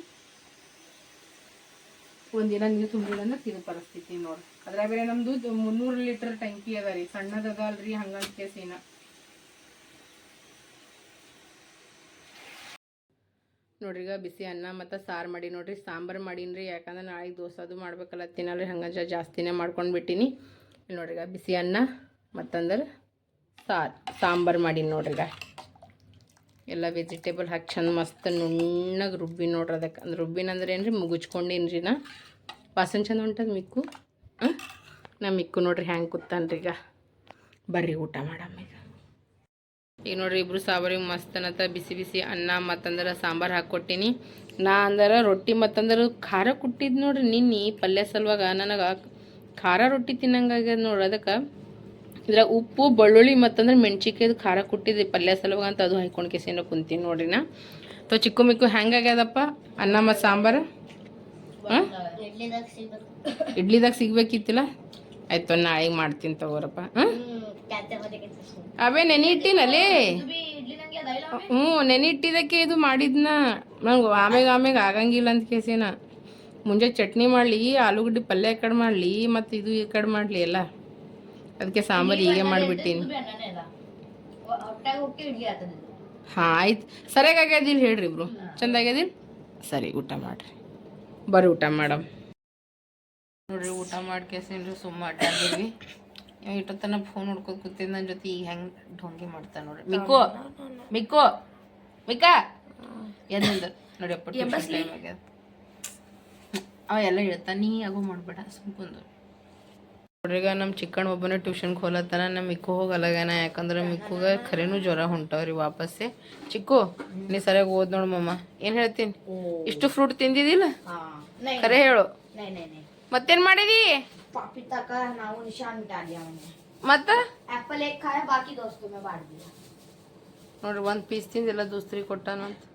ಒಂದಿನ ನೀರು ತುಂಬಿಲ್ಲ ಅಂದ್ರೆ ತಿರು ಪರಿಸ್ಥಿತಿ ನೋಡಿ. ಅದ್ರ ಬೇರೆ ನಮ್ಮದು ಮುನ್ನೂರು ಲೀಟರ್ ಟ್ಯಾಂಕಿ ಅದ ರೀ. ಸಣ್ಣದದ ಅಲ್ರಿ ಹಂಗಂತ ಕೇಸಿನ. ನೋಡ್ರಿ ಈಗ ಬಿಸಿ ಅನ್ನ ಮತ್ತು ಸಾರು ಮಾಡಿ ನೋಡ್ರಿ. ಸಾಂಬಾರು ಮಾಡೀನಿ ಯಾಕಂದ್ರೆ ನಾಳೆಗೆ ದೋಸೆ ಅದು ಮಾಡ್ಬೇಕಲ್ಲ ತಿನ್ನಲ್ರಿ. ಹಂಗಂಜ ಜಾಸ್ತಿನೇ ಮಾಡ್ಕೊಂಡು ಬಿಟ್ಟಿನಿ. ನೋಡ್ರಿ ಈಗ ಬಿಸಿ ಅನ್ನ ಮತ್ತಂದ್ರೆ ಸಾರು, ಸಾಂಬಾರು ಮಾಡೀನಿ ನೋಡ್ರಿ. ಈಗ ಎಲ್ಲ ವೆಜಿಟೇಬಲ್ ಹಾಕಿ ಚಂದ ಮಸ್ತ್ ನುಣ್ಣಗೆ ರುಬ್ಬಿ ನೋಡ್ರಿ ಅದಕ್ಕೆ. ಅಂದ್ರೆ ರುಬ್ಬಿನ ಅಂದ್ರೆ ಏನು ರೀ ಮುಗಿಸ್ಕೊಂಡೀನಿ ನಾ. ವಾಸನೆ ಚಂದ ಹೊಂಟದ ಮಿಕ್ಕು? ನಾ ಮಿಕ್ಕು ನೋಡ್ರಿ ಹ್ಯಾಂಗೆ ಕೂತಾನ್ರಿ ಈಗ. ಬರ್ರಿ ಊಟ ಮಾಡಮ್ಮ ಈಗ. ಈಗ ನೋಡ್ರಿ ಇಬ್ರು ಸಾಂಬಾರಿಗೆ ಮಸ್ತ್ ಅನ್ನತ್ತ ಬಿಸಿ ಬಿಸಿ ಅನ್ನ ಮತ್ತಂದ್ರೆ ಸಾಂಬಾರು ಹಾಕ್ಕೊಟ್ಟಿನಿ ನಾ ಅಂದ್ರೆ ರೊಟ್ಟಿ ಮತ್ತಂದ್ರೆ ಖಾರ ಕುಟ್ಟಿದ್ದು ನೋಡ್ರಿ ನಿನ್ನೆ ಪಲ್ಯ ಸಲುವಾಗ ನನಗೆ ಖಾರ ರೊಟ್ಟಿ ತಿನ್ನಂಗಾಗ್ಯದ ನೋಡ್ರಿ ಅದಕ್ಕೆ. ಇದ್ರಾಗ ಉಪ್ಪು, ಬೆಳ್ಳುಳ್ಳಿ ಮತ್ತಂದ್ರೆ ಮೆಣ್ಸಿಕಾಯ್ದು ಖಾರ ಕೊಟ್ಟಿದ್ದೆ ಪಲ್ಯ ಸಲುವಾಗಂತ ಅದು ಹಾಕೊಂಡು ಕೆಸಿನ ಕುಂತೀನಿ ನೋಡ್ರಿ ನಾ. ತೊ ಚಿಕ್ಕು ಮಿಕ್ಕು ಹೆಂಗಾಗ್ಯದಪ್ಪ ಅನ್ನ ಮತ್ತು ಸಾಂಬಾರು? ಹಾಂ ಇಡ್ಲಿದಾಗ ಸಿಗ್ಬೇಕು ಇಡ್ಲಿದಾಗ ಸಿಗ್ಬೇಕಿತ್ತಿಲ್ಲ? ಆಯ್ತು ನಾಳೆಗೆ ಮಾಡ್ತೀನಿ ತಗೋರಪ್ಪ. ಹಾಂ ಅವೇ ನೆನೆ ಇಟ್ಟಿನಲ್ಲಿ ಹ್ಞೂ, ನೆನೆ ಇಟ್ಟಿದ್ದಕ್ಕೆ ಇದು ಮಾಡಿದ್ನ. ನಂಗೆ ಆಮೇಲೆ ಆಮ್ಯಾಗ ಆಗಂಗಿಲ್ಲ ಅಂತ ಕೇಸಿನ. ಮುಂಜಾನೆ ಚಟ್ನಿ ಮಾಡಲಿ, ಆಲೂಗಡ್ಡೆ ಪಲ್ಯ ಕಡೆ ಮಾಡಲಿ, ಮತ್ತು ಇದು ಈ ಕಡೆ ಮಾಡಲಿ ಎಲ್ಲ. ಅದಕ್ಕೆ ಸಾಂಬಾರು ಹೀಗೆ ಮಾಡಿಬಿಟ್ಟಿನಿ. ಹಾ ಆಯ್ತು. ಸರಿಯಾಗಿ ಆಗ್ಯದಿಲ್ಲ ಹೇಳ್ರಿ ಇಬ್ರು. ಚಂದ ಆಗ್ಯದಿಲ್ಲ? ಸರಿ ಊಟ ಮಾಡ್ರಿ. ಬರ್ರಿ ಊಟ ಮಾಡಮ್. ನೋಡ್ರಿ ಊಟ ಮಾಡಿ ಕೇಸಿನ್ರಿ ಸುಮ್ಮ ಅಡ್ಡಾಡಿದ್ವಿ ಇವ ಇಟ್ಟತನ ಫೋನ್ ನೋಡ್ಕೊತ ಕೂತಿದ್ ನನ್ನ ಜೊತೆ ಈಗ ಹೆಂಗೆ ಢೋಂಗಿ ಮಾಡ್ತಾನೆ ನೋಡ್ರಿ. ಮಿಕ್ಕೋ ಮಿಕ್ಕು ಮಿಕ್ಕ! ನೋಡಿ ಅಪ್ಪ ಟೈಮ್ ಆಗ್ಯದ. ಅವ ಎಲ್ಲ ಹೇಳ್ತಾನೆ ನೀ ಆಗೋ ಮಾಡ್ಬೇಡ ಸುಮ್ಕೊಂದು. ನೋಡ್ರಿಗ ನಮ್ಮ ಚಿಕ್ಕಣ್ಣ ಒಬ್ಬನೇ ಟ್ಯೂಷನ್ ಹೋಲತ್ತಾನ ನಮ್ಮ ಮಿಕ್ಕು ಹೋಗಲ್ಲಾಗ್ಯಾನ ಯಾಕಂದ್ರೆ ಮಿಕ್ಕುಗೆ ಖರೇನು ಜ್ವರ ಹೊಂಟವ್ರಿ ವಾಪಸ್ಸೆ. ಚಿಕ್ಕು ನೀ ಸರಿಯಾಗಿ ಓದ್ ನೋಡು ಮಮ್ಮ ಏನು ಹೇಳ್ತೀನಿ? ಇಷ್ಟು ಫ್ರೂಟ್ ತಿಂದಿದಿಲ್ಲ ಖರೆ ಹೇಳು. ಮತ್ತೇನು ಮಾಡಿದಿ? ಮತ್ತ? ನೋಡ್ರಿ ಒಂದು ಪೀಸ್ ತಿಂದಿಲ್ಲ ದೋಸ್ತ್ರಿ ಕೊಟ್ಟಾನಂತೆ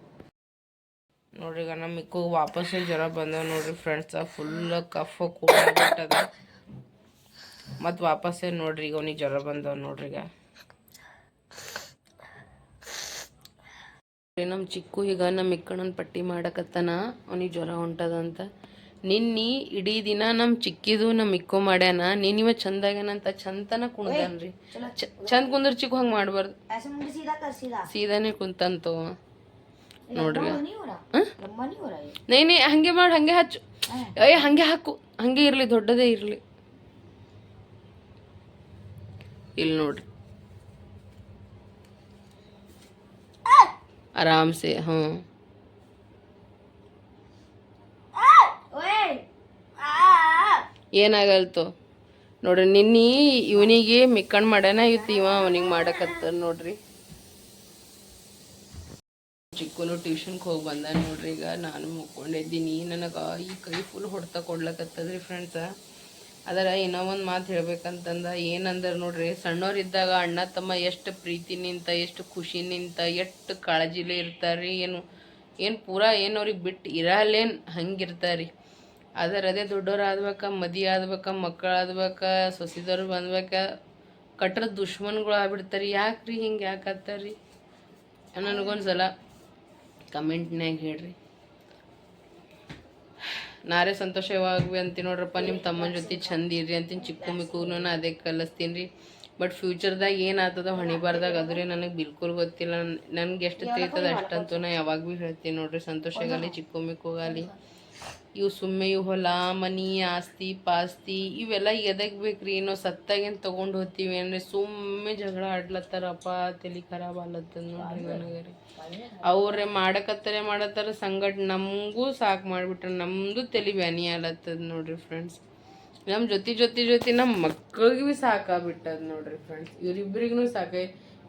ನೋಡ್ರಿ ನಮ್ಮ ಇಕ್ಕೋಗಿ ವಾಪಸ್ ಜ್ವರ ಬಂದ ನೋಡ್ರಿ ಫ್ರೆಂಡ್ಸ ಫುಲ್ ಕಫ್ ಕೂಡ ಬಿಟ್ಟದ ಮತ್ತೆ ವಾಪಸ್ ನೋಡ್ರಿ? ಈಗ ಅವನಿಗೆ ಜ್ವರ ಬಂದವ ನೋಡ್ರಿ ಈಗ. ನಮ್ಮ ಚಿಕ್ಕು ಈಗ ನಮ್ಮ ಇಕ್ಕಣ್ಣನ ಪಟ್ಟಿ ಮಾಡಕತ್ತನ ಅವನಿಗೆ ಜ್ವರ ಹೊಂಟದಂತ. ನಿನ್ನಿ ಇಡೀ ದಿನ ನಮ್ಮ ಚಿಕ್ಕಿದು ನಮ್ಮ ಇಕ್ಕೋ ಮಾಡ್ಯಾನ ನಿನ್ನಿವ ಚಂದಾಗ್ಯಾನಂತ ಚಂದನ ಕುಣ್ದಾನ್ರಿ ಚಂದ ಕುಂದ್ರ ಚಿಕ್ಕು ಹಂಗೆ ಮಾಡಬಾರ್ದು. ಸೀದಾನೆ ಕುಂತಂತು. ನೋಡ್ರಿ. ನೈ ಹಂಗೆ ಮಾಡಿ ಹಂಗೆ ಹಚ್ಚು. ಏಯ್ ಹಂಗೆ ಹಾಕು. ಹಂಗೆ ಇರ್ಲಿ ದೊಡ್ಡದೇ ಇರ್ಲಿ. ಇಲ್ಲಿ ನೋಡ್ರಿ. ಆರಾಮ್ಸೆ, ಹ್ಞೂ. ಏನಾಗಲ್ತು? ನೋಡ್ರಿ, ನಿನ್ನಿ ಇವನಿಗೆ ಮಿಕ್ಕಣ್ ಮಾಡ್ಯಾನ ಇತ್ತು ಇವ ಅವನಿಗೆ ಮಾಡಕತ್ತ ನೋಡ್ರಿ. ಚಿಕ್ಕನು ಟ್ಯೂಷನ್ಗೆ ಹೋಗಿ ಬಂದ ನೋಡ್ರಿ, ಈಗ ನಾನು ಮುಕ್ಕೊಂಡಿದ್ದೀನಿ ನನಗೆ ಈ ಕೈ ಫುಲ್ ಹೊಡ್ತಾ ಕೊಡ್ಲಕತ್ತದ್ರಿ ಫ್ರೆಂಡ್ಸ ಅದರ ಏನೋ ಒಂದು ಮಾತು ಹೇಳ್ಬೇಕಂತಂದ, ಏನಂದ್ರೆ ನೋಡ್ರಿ ಸಣ್ಣವರಿದ್ದಾಗ ಅಣ್ಣ ತಮ್ಮ ಎಷ್ಟು ಪ್ರೀತಿ ನಿಂತ, ಎಷ್ಟು ಖುಷಿ ನಿಂತ, ಎಷ್ಟು ಕಾಳಜಿಲೇ ಇರ್ತಾರ್ರಿ, ಏನು ಏನು ಪೂರಾ ಏನು ಅವ್ರಿಗೆ ಬಿಟ್ಟು ಇರಲ್ಲೇನು ಹಂಗಿರ್ತಾರ್ರಿ. ಆದರೆ ಅದೇ ದೊಡ್ಡವ್ರು ಆದ್ಬೇಕ ಮದಿ ಆದ್ಬೇಕ ಮಕ್ಕಳು ಆದ್ಬೇಕ ಸೊಸಿದವ್ರು ಬಂದ್ಬೇಕ ಕಟ್ಟರ ದುಶ್ಮನ್ಗಳು ಆಗ್ಬಿಡ್ತಾರೆ ಯಾಕ್ರಿ ಹಿಂಗೆ ಯಾಕೆ ರೀ ನನಗೊಂದು ಸಲ ಕಮೆಂಟ್ನ್ಯಾಗ ಹೇಳ್ರಿ. ನಾರೇ ಸಂತೋಷವಾಗ್ವಿ ಅಂತೀನಿ ನೋಡ್ರಪ್ಪ ನಿಮ್ಮ ತಮ್ಮನ ಜೊತೆ ಚಂದ ಇರ್ರಿ ಅಂತೀನಿ, ಚಿಕ್ಕ ಮಿಕ್ಕೂನು ಅದೇ ಕಲಿಸ್ತೀನಿ ರೀ. ಬಟ್ ಫ್ಯೂಚರ್ದಾಗ ಏನಾಗ್ತದ ಹೊಣಿಬಾರ್ದಾಗ ಅದ್ರೇ ನನಗೆ ಬಿಲ್ಕುಲ್ ಗೊತ್ತಿಲ್ಲ. ನನ್ಗೆ ಎಷ್ಟು ತಿಳಿತದ ಅಷ್ಟಂತೂ ನಾ ಯಾವಾಗ ಭೀ ಹೇಳ್ತೀನಿ ನೋಡ್ರಿ ಸಂತೋಷಗಾಲಿ ಚಿಕ್ಕ ಮಿಕ್ಕೋಗಾಲಿ ಇವು ಸುಮ್ಮನೆ ಇವು ಹೊಲ ಮನಿ ಆಸ್ತಿ ಪಾಸ್ತಿ ಇವೆಲ್ಲ ಎದಕ್ ಬೇಕ್ರಿ? ಏನೋ ಸತ್ತಾಗೇನು ತೊಗೊಂಡು ಹೋಗ್ತೀವಿ ಅಂದ್ರೆ ಸುಮ್ಮನೆ ಜಗಳ ಆಡ್ಲತ್ತಾರಪ್ಪ ತಲೆ ಖರಾಬ್ ಆಲತ್ತದ ನೋಡ್ರಿ ನನಗೆ ರೀ ಅವ್ರೆ ಮಾಡಕತ್ತರೆ ಮಾಡತ್ತಾರ ಸಂಗಟ್ ನಮಗೂ ಸಾಕು ಮಾಡಿಬಿಟ್ರೆ ನಮ್ಮದು ತಲೆ ಬ್ಯಾನಿ ಆಲತ್ತದ ನೋಡ್ರಿ ಫ್ರೆಂಡ್ಸ್ ನಮ್ಮ ಜೊತೆ ಜೊತೆ ಜೊತೆ ನಮ್ಮ ಮಕ್ಕಳಿಗೆ ಭೀ ಸಾಕಾಗ್ಬಿಟ್ಟದ ನೋಡ್ರಿ ಫ್ರೆಂಡ್ಸ್ ಇವರಿಬ್ಬರಿಗೂ ಸಾಕ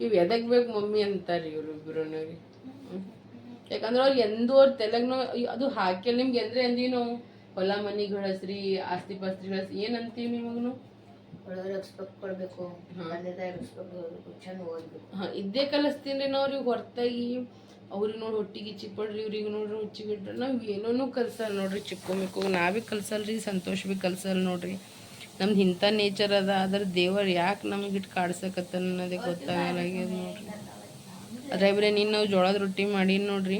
ಇವು ಎದಕ್ಕೆ ಬೇಕು ಮಮ್ಮಿ ಅಂತಾರೆ ಇವ್ರಿಬ್ರು ರೀ. ಯಾಕಂದ್ರೆ ಅವ್ರು ಎಂದೂ ಅವ್ರ ತೆಲಗ್ನು ಅದು ಹಾಕಿಲ್ಲ ನಿಮ್ಗೆ ಎಂದ್ರೆ ಅಂದೀವಿ ನಾವು ಹೊಲ ಮನಿ ಗಳಸ್ರಿ ಆಸ್ತಿ ಪಾಸ್ತಿ ಗಳಸ್ರಿ ಏನ್ ಅಂತೀವಿ ನಿಮಗ್ನು ಒಳ್ಳೆ ರೆಸ್ಪೆಕ್ಟ್ ಕೊಡಬೇಕು ತಂದೆ ತಾಯಿ ರೆಸ್ಪೆಕ್ಟ್ ಕೊಡಬೇಕು ಚಂದ ಓದ್ಬೇಕು. ಹಾ ಇದ್ದೇ ಕಲಿಸ್ತೀನಿ ರೀ ನಾವು ಅವ್ರಿಗೆ ಹೊರತಾಗಿ. ಅವ್ರಿಗೆ ನೋಡಿ ಹೊಟ್ಟಿಗೆ ಚಿಪ್ಪಡ್ರಿ ಇವ್ರಿಗೆ ನೋಡ್ರಿ ಹುಚ್ಚಿಗಿಟ್ರಿ ನಾವು ಏನೂ ಕಲ್ಸಲ್ಲ ನೋಡ್ರಿ ಚಿಕ್ಕ ಮಿಕ್ಕು. ನಾ ಕಲ್ಸಲ್ರಿ ಸಂತೋಷ ಭೀ ಕಲ್ಸಲ್ಲ ನೋಡ್ರಿ. ನಮ್ದು ಇಂಥ ನೇಚರ್ ಅದ ಆದ್ರೆ ದೇವರು ಯಾಕೆ ನಮಗೆ ಇಟ್ಟು ಕಾಡ್ಸಕತ್ತ ಅನ್ನೋದೇ ಗೊತ್ತಾಗಲ್ಲ ನೋಡ್ರಿ. ಅದ್ರಾಗ ಬರೀ ನೀನು ನಾವು ಜೋಳದ ರೊಟ್ಟಿ ಮಾಡೀನಿ ನೋಡ್ರಿ.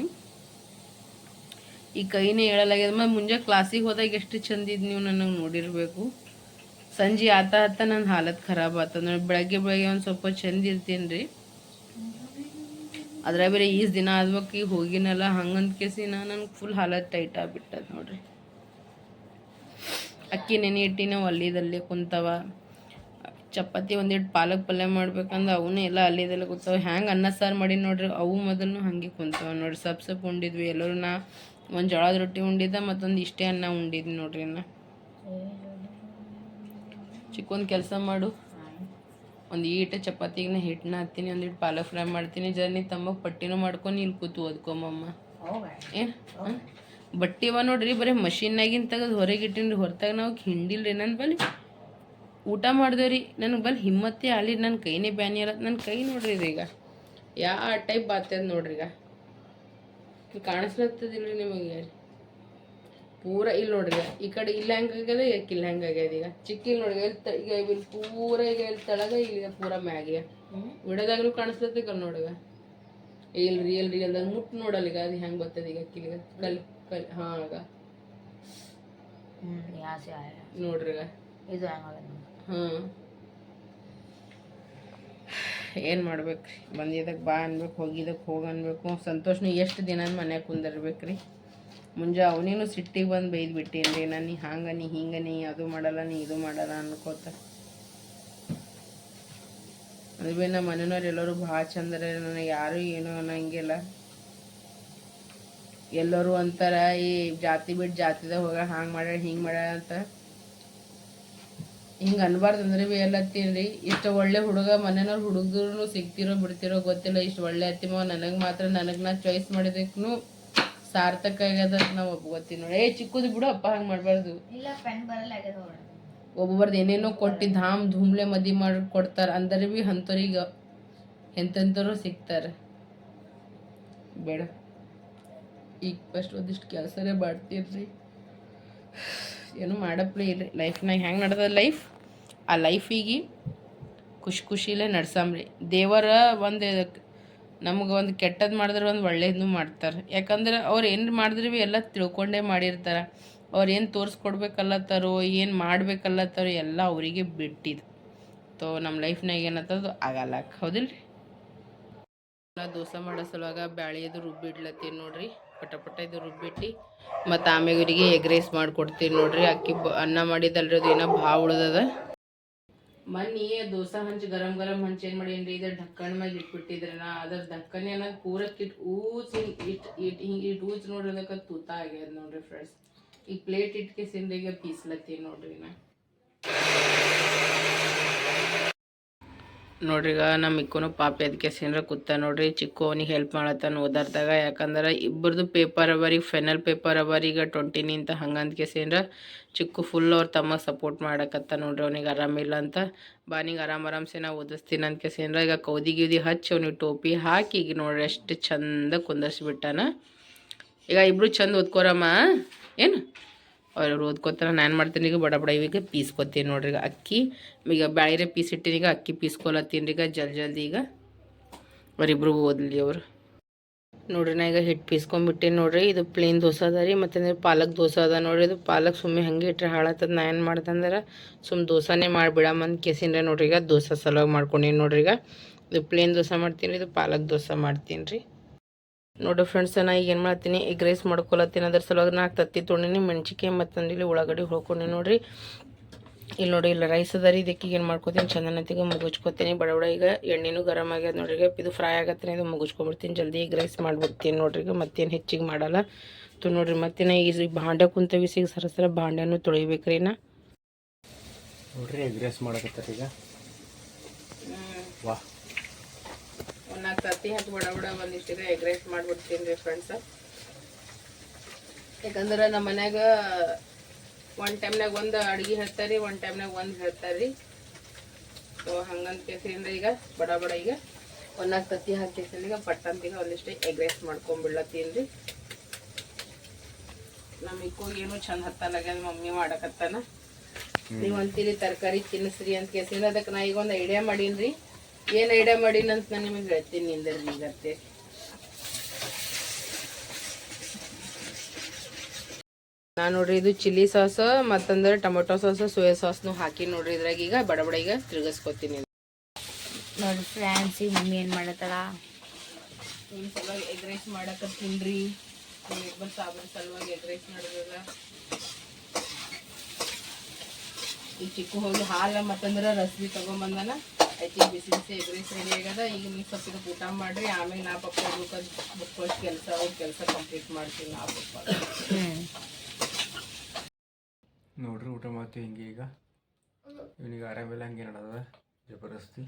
ಈ ಕೈನೇ ಹೇಳಲಾಗ್ಯದ. ಮತ್ತು ಮುಂಜಾನೆ ಕ್ಲಾಸಿಗೆ ಹೋದಾಗ ಎಷ್ಟು ಚಂದ ಇದ್ ನೀವು ನನಗೆ ನೋಡಿರಬೇಕು. ಸಂಜೆ ಆತ ಆತ ನನ್ನ ಹಾಲತ್ ಖರಾಬ್ ಆತದ ಬೆಳಗ್ಗೆ ಬೆಳಗ್ಗೆ ಒಂದು ಸ್ವಲ್ಪ ಚಂದ ಇರ್ತೀನಿ ರೀ ಅದ್ರಾಗ ಬೇರೆ ಈಸ್ ದಿನ ಆದ್ಬೇಕು ಈಗ ಹೋಗಿನಲ್ಲ ಹಂಗಂತ ಕೇಸಿ ನಾನು ನನಗೆ ಫುಲ್ ಹಾಲತ್ ಟೈಟ್ ಆಗ್ಬಿಟ್ಟದ ನೋಡ್ರಿ. ಅಕ್ಕಿ ನೆನೆ ಇಟ್ಟಿನ ಒಲ್ಲಿದಲ್ಲೇ ಕುಂತವ. ಚಪಾತಿ ಒಂದೆರಡು ಪಾಲಕ್ ಪಲ್ಯ ಮಾಡ್ಬೇಕಂದ್ರೆ ಅವನು ಎಲ್ಲ ಅಲ್ಲಿದೆಲ್ಲ ಕೂತಾವ ಹ್ಯಾಂಗೆ ಅನ್ನ ಸಾರು ಮಾಡಿ ನೋಡ್ರಿ, ಅವು ಮೊದಲು ಹಾಗೆ ಕುಂತಾವ ನೋಡ್ರಿ. ಸಪ್ ಸಪ್ ಉಂಡಿದ್ವಿ ಎಲ್ಲರೂ ನಾ ಒಂದು ಜೋಳದ ರೊಟ್ಟಿ ಉಂಡಿದ್ದ, ಮತ್ತೊಂದು ಇಷ್ಟೇ ಅನ್ನ ಉಂಡಿದ್ವಿ ನೋಡ್ರಿ ಅನ್ನ ಚಿಕ್ಕೊಂದು ಕೆಲಸ ಮಾಡು. ಒಂದು ಈಟ ಚಪಾತಿಗೆ ಹಿಟ್ಟನ್ನ ಹತ್ತೀನಿ ಒಂದಿಟ್ಟು ಪಾಲಕ್ ಫ್ರೈ ಮಾಡ್ತೀನಿ. ಜರ್ನಿ ತಮ್ಮ ತಮ್ಮಗೆ ಪಟ್ಟಿನೂ ಮಾಡ್ಕೊಂಡು ಇಲ್ಲಿ ಕೂತು ಓದ್ಕೊಂಬಮ್ಮ. ಏನು ಬಟ್ಟಿವ ನೋಡ್ರಿ, ಬರೀ ಮಷಿನ್ನಾಗಿನ ತೆಗೆದು ಹೊರಗೆ ರೀ ಹೊರತಾಗ ನಾವು ಹಿಂಡಿಲ್ರಿ ನನ್ನ ಬಲ್ಲಿ. ಊಟ ಮಾಡಿದೆ ರೀ. ನನಗೆ ಬಲ್ ಹಿಮ್ಮತ್ತೇ ಆಲಿ ನನ್ನ ಕೈನೇ ಬ್ಯಾನಿ ಅಲ್ಲ ನನ್ನ ಕೈ ನೋಡ್ರಿ ಇದು ಈಗ. ಯಾ ಟೈಪ್ ಬಾತ್ಯದ ನೋಡ್ರಿ ಈಗ. ಕಾಣಿಸ್ಲತ್ತದಿಲ್ಲ ನಿಮಗೆ? ಪೂರ ಇಲ್ಲಿ ನೋಡ್ರಿ ಈ ಕಡೆ ಇಲ್ಲ ಹಂಗಾಗ್ಯದ ಯಾಕೆ ಇಲ್ಲ ಆಗ್ಯದ ಈಗ? ಚಿಕ್ಕ ಇಲ್ಲಿ ನೋಡ್ರಿ ಈಗ ಇಲ್ಲಿ ಪೂರ ಈಗ ಇಲ್ಲಿ ತಳಗ ಇಲ್ಲಿ ಪೂರ ಮ್ಯಾಗ ವಿಡೋದಾಗ್ಲೂ ಕಾಣಿಸ್ಲತ್ತಗ ನೋಡ್ರಿ ಇಲ್ಲಿ ರಿಯಲ್ ರಿಯಲ್ದಾಗ ಮುಟ್ಟು ನೋಡಲ್ಲ ಈಗ ಅದು ಹೆಂಗೆ ಬರ್ತದೆ ಈಗ ಅಕ್ಕಿಗ ಕಲ್ ಕಲ್ ಹಾಂ ಈಗ. ನೋಡ್ರಿ ಈಗ. ಇದು ಹೆಂಗಾಗ ಹಾಂ ಏನು ಮಾಡ್ಬೇಕ್ರಿ? ಬಂದಿದ್ದಕ್ಕೆ ಬಾ ಅನ್ಬೇಕು ಹೋಗಿದ್ದಕ್ಕೆ ಹೋಗಿ ಅನ್ಬೇಕು. ಸಂತೋಷನು ಎಷ್ಟು ದಿನ ಮನ್ಯಾಗ ಕುಂದಿರ್ಬೇಕ್ರಿ? ಮುಂಜಾ ಅವನೇನು ಸಿಟ್ಟಿಗೆ ಬಂದು ಬೈದು ಬಿಟ್ಟೇನ್ರಿ. ನಾನು ನೀ ಹಾಂಗ ನೀ ಹಿಂಗ ನೀ ಅದು ಮಾಡಲ್ಲ, ನೀ ಇದು ಮಾಡಲ್ಲ ಅನ್ಕೋತ. ಅದು ಭೀ ನಮ್ಮ ಮನೆಯವ್ರು ಎಲ್ಲರೂ ಭಾಳ ಚಂದ್ರ ನನಗೆ ಯಾರು ಏನು ಅನ್ನಂಗಿಲ್ಲ. ಎಲ್ಲರೂ ಅಂತಾರೆ ಈ ಜಾತಿ ಬಿಟ್ಟು ಜಾತಿದಾಗ ಹೋಗ ಹಂಗೆ ಮಾಡ್ಯಾಳ ಹಿಂಗೆ ಮಾಡ್ಯಾಳ ಅಂತ ಹಿಂಗೆ ಅನ್ಬಾರ್ದು ಅಂದ್ರೆ ಬಿ ರೀ ಇಷ್ಟು ಒಳ್ಳೆ ಹುಡುಗ ಮನೆಯವ್ರು ಹುಡುಗರು ಸಿಗ್ತಿರೋ ಬಿಡ್ತಿರೋ ಗೊತ್ತಿಲ್ಲ. ಇಷ್ಟು ಒಳ್ಳೆ ಅತ್ತಿಮ ನನಗೆ ಮಾತ್ರ ನನಗೆ ನಾ ಚಾಯ್ಸ್ ಮಾಡಿದಕ್ಕೂ ಸಾರ್ಥಕ ಆಗ್ಯದ ನಾವು ಗೊತ್ತಿನ ನೋಡಿ. ಏ ಚಿಕ್ಕದು ಬಿಡು ಅಪ್ಪ ಹಂಗೆ ಮಾಡಬಾರ್ದು. ಒಬ್ಬೊಬ್ರದ್ದು ಏನೇನೋ ಕೊಟ್ಟು ಧಾಮ್ ಧೂಮ್ಲೆ ಮದಿ ಮಾಡಿ ಕೊಡ್ತಾರೆ. ಅಂದರೆ ಭೀ ಅಂಥವ್ರಿಗೆ ಎಂತೆಂಥವ್ರು ಸಿಗ್ತಾರೆ. ಬೇಡ. ಈಗ ಫಸ್ಟ್ ಒಂದಿಷ್ಟು ಕೆಲಸನೇ ಮಾಡ್ತೀರಿ ಏನು ಮಾಡಪ್ಲೇ ಇಲ್ರಿ. ಲೈಫ್ನಾಗ ಹೆಂಗೆ ನಡೆದ ಲೈಫ್ ಆ ಲೈಫಿಗೆ ಖುಷಿ ಖುಷಿಲೇ ನಡ್ಸಂಬ್ರಿ ದೇವರ ಒಂದು ನಮ್ಗೆ ಒಂದು ಕೆಟ್ಟದ್ದು ಮಾಡಿದ್ರೆ ಒಂದು ಒಳ್ಳೇದನ್ನು ಮಾಡ್ತಾರೆ. ಯಾಕಂದ್ರೆ ಅವ್ರು ಏನು ಮಾಡಿದ್ರೆ ಭೀ ಎಲ್ಲ ತಿಳ್ಕೊಂಡೇ ಮಾಡಿರ್ತಾರೆ. ಅವ್ರು ಏನು ತೋರಿಸ್ಕೊಡ್ಬೇಕಲ್ಲತ್ತಾರೋ, ಏನು ಮಾಡಬೇಕಲ್ಲತ್ತಾರೋ ಎಲ್ಲ ಅವರಿಗೆ ಬಿಟ್ಟಿದ್ದು ತೋ ನಮ್ಮ ಲೈಫ್ನಾಗ ಏನತ್ತದು ಆಗಲ್ಲ. ಹೌದಿಲ್ಲ ರೀ ದೋಸೆ ಮಾಡೋ ಸಲುವಾಗ ಬ್ಯಾಳಿ ಅದು ರುಬ್ಬಿಡ್ಲತ್ತೀನಿ ನೋಡ್ರಿ. ಪಟ ಪಟ ಇದು ರುಬ್ಬಿಟ್ಟು ಮತ್ತು ಆಮ್ಯಾಗ ಇವರಿಗೆ ಎಗ್ ರೈಸ್ ಮಾಡಿಕೊಡ್ತೀನಿ ನೋಡ್ರಿ. ಅಕ್ಕಿ ಬ ಅನ್ನ ಮಾಡಿದಲ್ರಿ ಅದು ಏನೋ ಭಾಳ ಉಳ್ದದ. ಮನ್ನಿ ದೋಸೆ ಹಂಚು, ಗರಂ ಗರಂ ಹಂಚು ಏನು ಮಾಡೀನಿ ಇದ್ರ ಢಕ್ಕಣ ಮ್ಯಾಗ ಇಟ್ಬಿಟ್ಟಿದ್ರೆ ನಾ. ಅದ್ರ ಢಕ್ಕನೆ ಪೂರಕ್ಕಿಟ್ಟು ಪೂರಕ್ಕೆ ಇಟ್ಟು ಊಸ್ ಹಿಂಗೆ ಇಟ್ಟು ಇಟ್ಟು ಹಿಂಗೆ ಇಟ್ಟು ಊಚ್ ನೋಡ್ರಿ ಅದಕ್ಕೆ ತೂತ ಆಗ್ಯದ ನೋಡ್ರಿ ಫ್ರೆಂಡ್ಸ್. ಈಗ ಪ್ಲೇಟ್ ಇಟ್ಕೆ ಸಿಂದಿಗೆ ಪೀಸ್ಲತ್ತೀನಿ ನೋಡ್ರಿ ನಾ. ನೋಡ್ರಿ, ಈಗ ನಮ್ಮ ಇಕ್ಕೂನು ಪಾಪಿ ಅದಕ್ಕೆ ಸೀನ್ರ ಕೂತ ನೋಡ್ರಿ, ಚಿಕ್ಕು ಅವನಿಗೆ ಹೆಲ್ಪ್ ಮಾಡತ್ತಾನ ಓದಾರ್ದಾಗ ಯಾಕಂದ್ರೆ ಇಬ್ಬರದು ಪೇಪರ್ ಅವರಿಗೆ ಫೈನಲ್ ಪೇಪರ್ ಅವರಿಗೆ ಈಗ ಟ್ವೆಂಟಿನಿಂತ ಹಂಗಂದ್ಕೆ ಸೀನ್ರ. ಚಿಕ್ಕು ಫುಲ್ ಅವ್ರ ತಮ್ಮ ಸಪೋರ್ಟ್ ಮಾಡಕತ್ತ ನೋಡ್ರಿ ಅವ್ನಿಗೆ ಆರಾಮಿಲ್ಲ ಅಂತ. ಬಾನಿಗೆ ಆರಾಮ್ ಆರಾಮ್ಸೆ ನಾ ಓದಿಸ್ತೀನಿ ಅಂತ ಈಗ ಕೌದಿ ಗೀದಿ ಹಚ್ಚಿ ಅವ್ನಿಗೆ ಟೋಪಿ ಹಾಕಿ ಈಗ ನೋಡ್ರಿ ಎಷ್ಟು ಚಂದ ಕುಂದರ್ಸಿಬಿಟ್ಟಾನ ಈಗ ಇಬ್ಬರು ಚಂದ ಓದ್ಕೋರಮ್ಮ, ಏನು? ಅವ್ರು ಓದ್ಕೋತಾರ. ನಾನು ಮಾಡ್ತೀನಿ ಈಗ ಬಡ ಬಡ ಈಗ ಪೀಸ್ಕೊತೀನಿ ನೋಡ್ರಿ ಈಗ ಅಕ್ಕಿ. ಈಗ ಬ್ಯಾಳಿರೆ ಪೀಸ್ ಈಗ ಅಕ್ಕಿ ಪೀಸ್ಕೊಲತ್ತೀನಿ ಈಗ ಜಲ್ ಜಲ್ದಿ ಈಗ. ಅವರಿಬ್ರು ಓದಲಿ ಅವರು. ನೋಡ್ರಿ ನಾ ಈಗ ಹಿಟ್ಟು ಪೀಸ್ಕೊಂಬಿಟ್ಟೇನಿ ನೋಡ್ರಿ. ಇದು ಪ್ಲೇನ್ ದೋಸೆ ಅದ ರೀ ಮತ್ತು ಪಾಲಕ್ ದೋಸೆ ಅದ ನೋಡ್ರಿ. ಇದು ಪಾಲಕ್ ಸುಮ್ಮನೆ ಹಂಗೆ ಇಟ್ಟರೆ ಹಾಳತ್ತದ ನಾ ಏನು ಮಾಡ್ದಂದ್ರೆ ಸುಮ್ಮ ದೋಸೆನೇ ಮಾಡಿಬಿಡಮ್ಮಂದು ಕೇಸಿನ್ರೆ ನೋಡ್ರಿ ಈಗ ದೋಸೆ ಸಲುವಾಗಿ ಮಾಡ್ಕೊಂಡೀನಿ ನೋಡ್ರಿ ಈಗ. ಇದು ಪ್ಲೇನ್ ದೋಸೆ ಮಾಡ್ತೀನಿ ಇದು ಪಾಲಕ್ ದೋಸೆ ಮಾಡ್ತೀನಿ ರೀ. ನೋಡು ಫ್ರೆಂಡ್ಸ್ ನಾ ಈಗ ಏನು ಮಾಡ್ತೀನಿ? ಎಗ್ ರೈಸ್ ಮಾಡ್ಕೊಳತ್ತೀನಿ. ಅದ್ರ ಸಲುವಾಗಿ ನಾಲ್ಕು ತತ್ತಿ ತೊಗೊಂಡಿನಿ ಮೆಣ್ಸಿಕಾಯಿ ಮತ್ತು ಇಲ್ಲಿ ಉಳ್ಳಾಗಡ್ಡಿ ಹೊಳ್ಕೊಂಡು ನೋಡಿರಿ. ಇಲ್ಲಿ ನೋಡಿ ಇಲ್ಲ ರೈಸ್ ಅದ ರೀ. ಇದಕ್ಕೆ ಏನು ಮಾಡ್ಕೊತೀನಿ? ಚಂದನತಿಗೆ ಮುಗಿಸ್ಕೊತೀನಿ ಬಡ ಬಡ ಈಗ ಎಣ್ಣೆನೂ ಗರಮ್ ಆಗ್ಯದ ನೋಡ್ರಿ. ಈಗ ಇದು ಫ್ರೈ ಆಗತ್ತೆ ಇದು ಮುಗಿಸ್ಕೊಂಡ್ಬಿಡ್ತೀನಿ ಜಲ್ದಿ ಎಗ್ ರೈಸ್ ಮಾಡ್ಬಿಡ್ತೀನಿ ನೋಡ್ರಿ. ಈಗ ಮತ್ತೇನು ಹೆಚ್ಚಿಗೆ ಮಾಡಲ್ಲ. ತು ನೋಡ್ರಿ ಮತ್ತೆ ನಾ ಈ ಭಾಂಡೆ ಕುಂತವಿ ಸಿಗ ಸರ ಸರ ಭಾಂಡೆನೂ ತೊಳಿಬೇಕ್ರಿ ನಾ. ನೋಡ್ರಿ ಎಗ್ ರೈಸ್ ಮಾಡಕತ್ತೀಗ ಈಗ. ವಾಹ್ ನಾಲ್ಕು ತತ್ತಿ ಹಾಕಿ ಬಡ ಬಡ ಒಂದಿಷ್ಟಿದೆ ಎಗ್ ರೈಸ್ ಮಾಡ್ಬಿಡ್ತೀನಿ ರೀ ಫ್ರೆಂಡ್ಸ ಯಾಕಂದ್ರೆ ನಮ್ಮ ಮನ್ಯಾಗ ಒಂದು ಟೈಮ್ನಾಗ ಒಂದು ಅಡುಗೆ ಹೇಳ್ತಾರೆ ಒನ್ ಒಂದು ಟೈಮ್ನಾಗ ಒಂದು ಹೇಳ್ತಾರೆ ರೀ. ಸೊ ಹಂಗಂತ ಕೇಸಿಂದ ಈಗ ಬಡ ಬಡ ಈಗ. ಒಂದಾಗ ತತ್ತಿ ಹಾಕಿ ಈಗ ಪಟ್ಟಂತೀಗ ಒಂದಿಷ್ಟು ಎಗ್ ರೈಸ್ ಮಾಡ್ಕೊಂಬಿಡ್ಲತ್ತೀನಿ ರೀ. ನಮ್ಮ ಇಕ್ಕೋಗಿ ಏನೋ ಚಂದ ಹತ್ತಲಾಗ್ಯದ ಮಮ್ಮಿ ಮಾಡಕತ್ತಾನ. ನೀವು ಅಂತೀರಿ ತರಕಾರಿ ತಿನ್ನಿಸ್ರಿ ಅಂತ ಕೇಸಿಂದ ಅದಕ್ಕೆ ನಾ ಈಗ ಒಂದು ಐಡಿಯಾ ಮಾಡೀನಿ ರೀ ಏನು ಐಡಿಯಾ ಮಾಡೀನಿ ಅಂತ ನಾನು ನಿಮಗೆ ಹೇಳ್ತೀನಿ ನಿಂದರ್ ಈಗತ್ತೆ ನಾನು ನೋಡ್ರಿ ಇದು ಚಿಲ್ಲಿ ಸಾಸ್ ಮತ್ತಂದ್ರೆ ಟೊಮೊಟೊ ಸಾಸ್ ಸೋಯಾ ಸಾಸ್ನು ಹಾಕಿ ನೋಡ್ರಿ ಇದ್ರಾಗ ಈಗ ಬಡ ಬಡ ಈಗ ತಿರುಗಿಸ್ಕೊತೀನಿ ನೋಡಿ ಫ್ರೆಂಡ್ಸ್ ಈಗ ಮಮ್ಮಿ ಏನು ಮಾಡತ್ತಾಳ? ನಿಮ್ಮ ಸಲುವಾಗಿ ಎಗ್ ರೈಸ್ ಮಾಡಕತ್ತೀನಿ ರೀ ನಿಮ್ಮ ಸಾಬನ್ ಸಲುವಾಗಿ ಎಗ್ ರೈಸ್ ಮಾಡಿದ್ರಲ್ಲ. ಈ ಚಿಕ್ಕ ಹೋಗಿ ಹಾಲು ಮತ್ತಂದ್ರೆ ರಸ್ಬಿ ತಗೊಂಬಂದನ. ಐತಿ ಬಿಸಿ ಬಿಸಿ ಎಗ್ ರೈಸ್ ರೆಡಿ ಆಗ್ಯದ ಈಗ ನೀವು ಸ್ವಲ್ಪ ಇದಕ್ಕೆ ಊಟ ಮಾಡ್ರಿ ಆಮೇಲೆ ನಾ ಪಪ್ಪ ಬುಕ್ಕೋಷ್ಟು ಕೆಲಸ ಅವ್ರ ಕೆಲಸ ಕಂಪ್ಲೀಟ್ ಮಾಡ್ತೀನಿ ನಾ ಪಪ್ಪ. ನೋಡ್ರಿ ಊಟ ಮಾಡ್ತೀವಿ ಹಿಂಗೆ ಈಗ? ಇವನಿಗೆ ಆರಾಮಿಲ್ಲ ಹಂಗೆ ನಡೆದ ಜಬರ್ದಸ್ತಿ.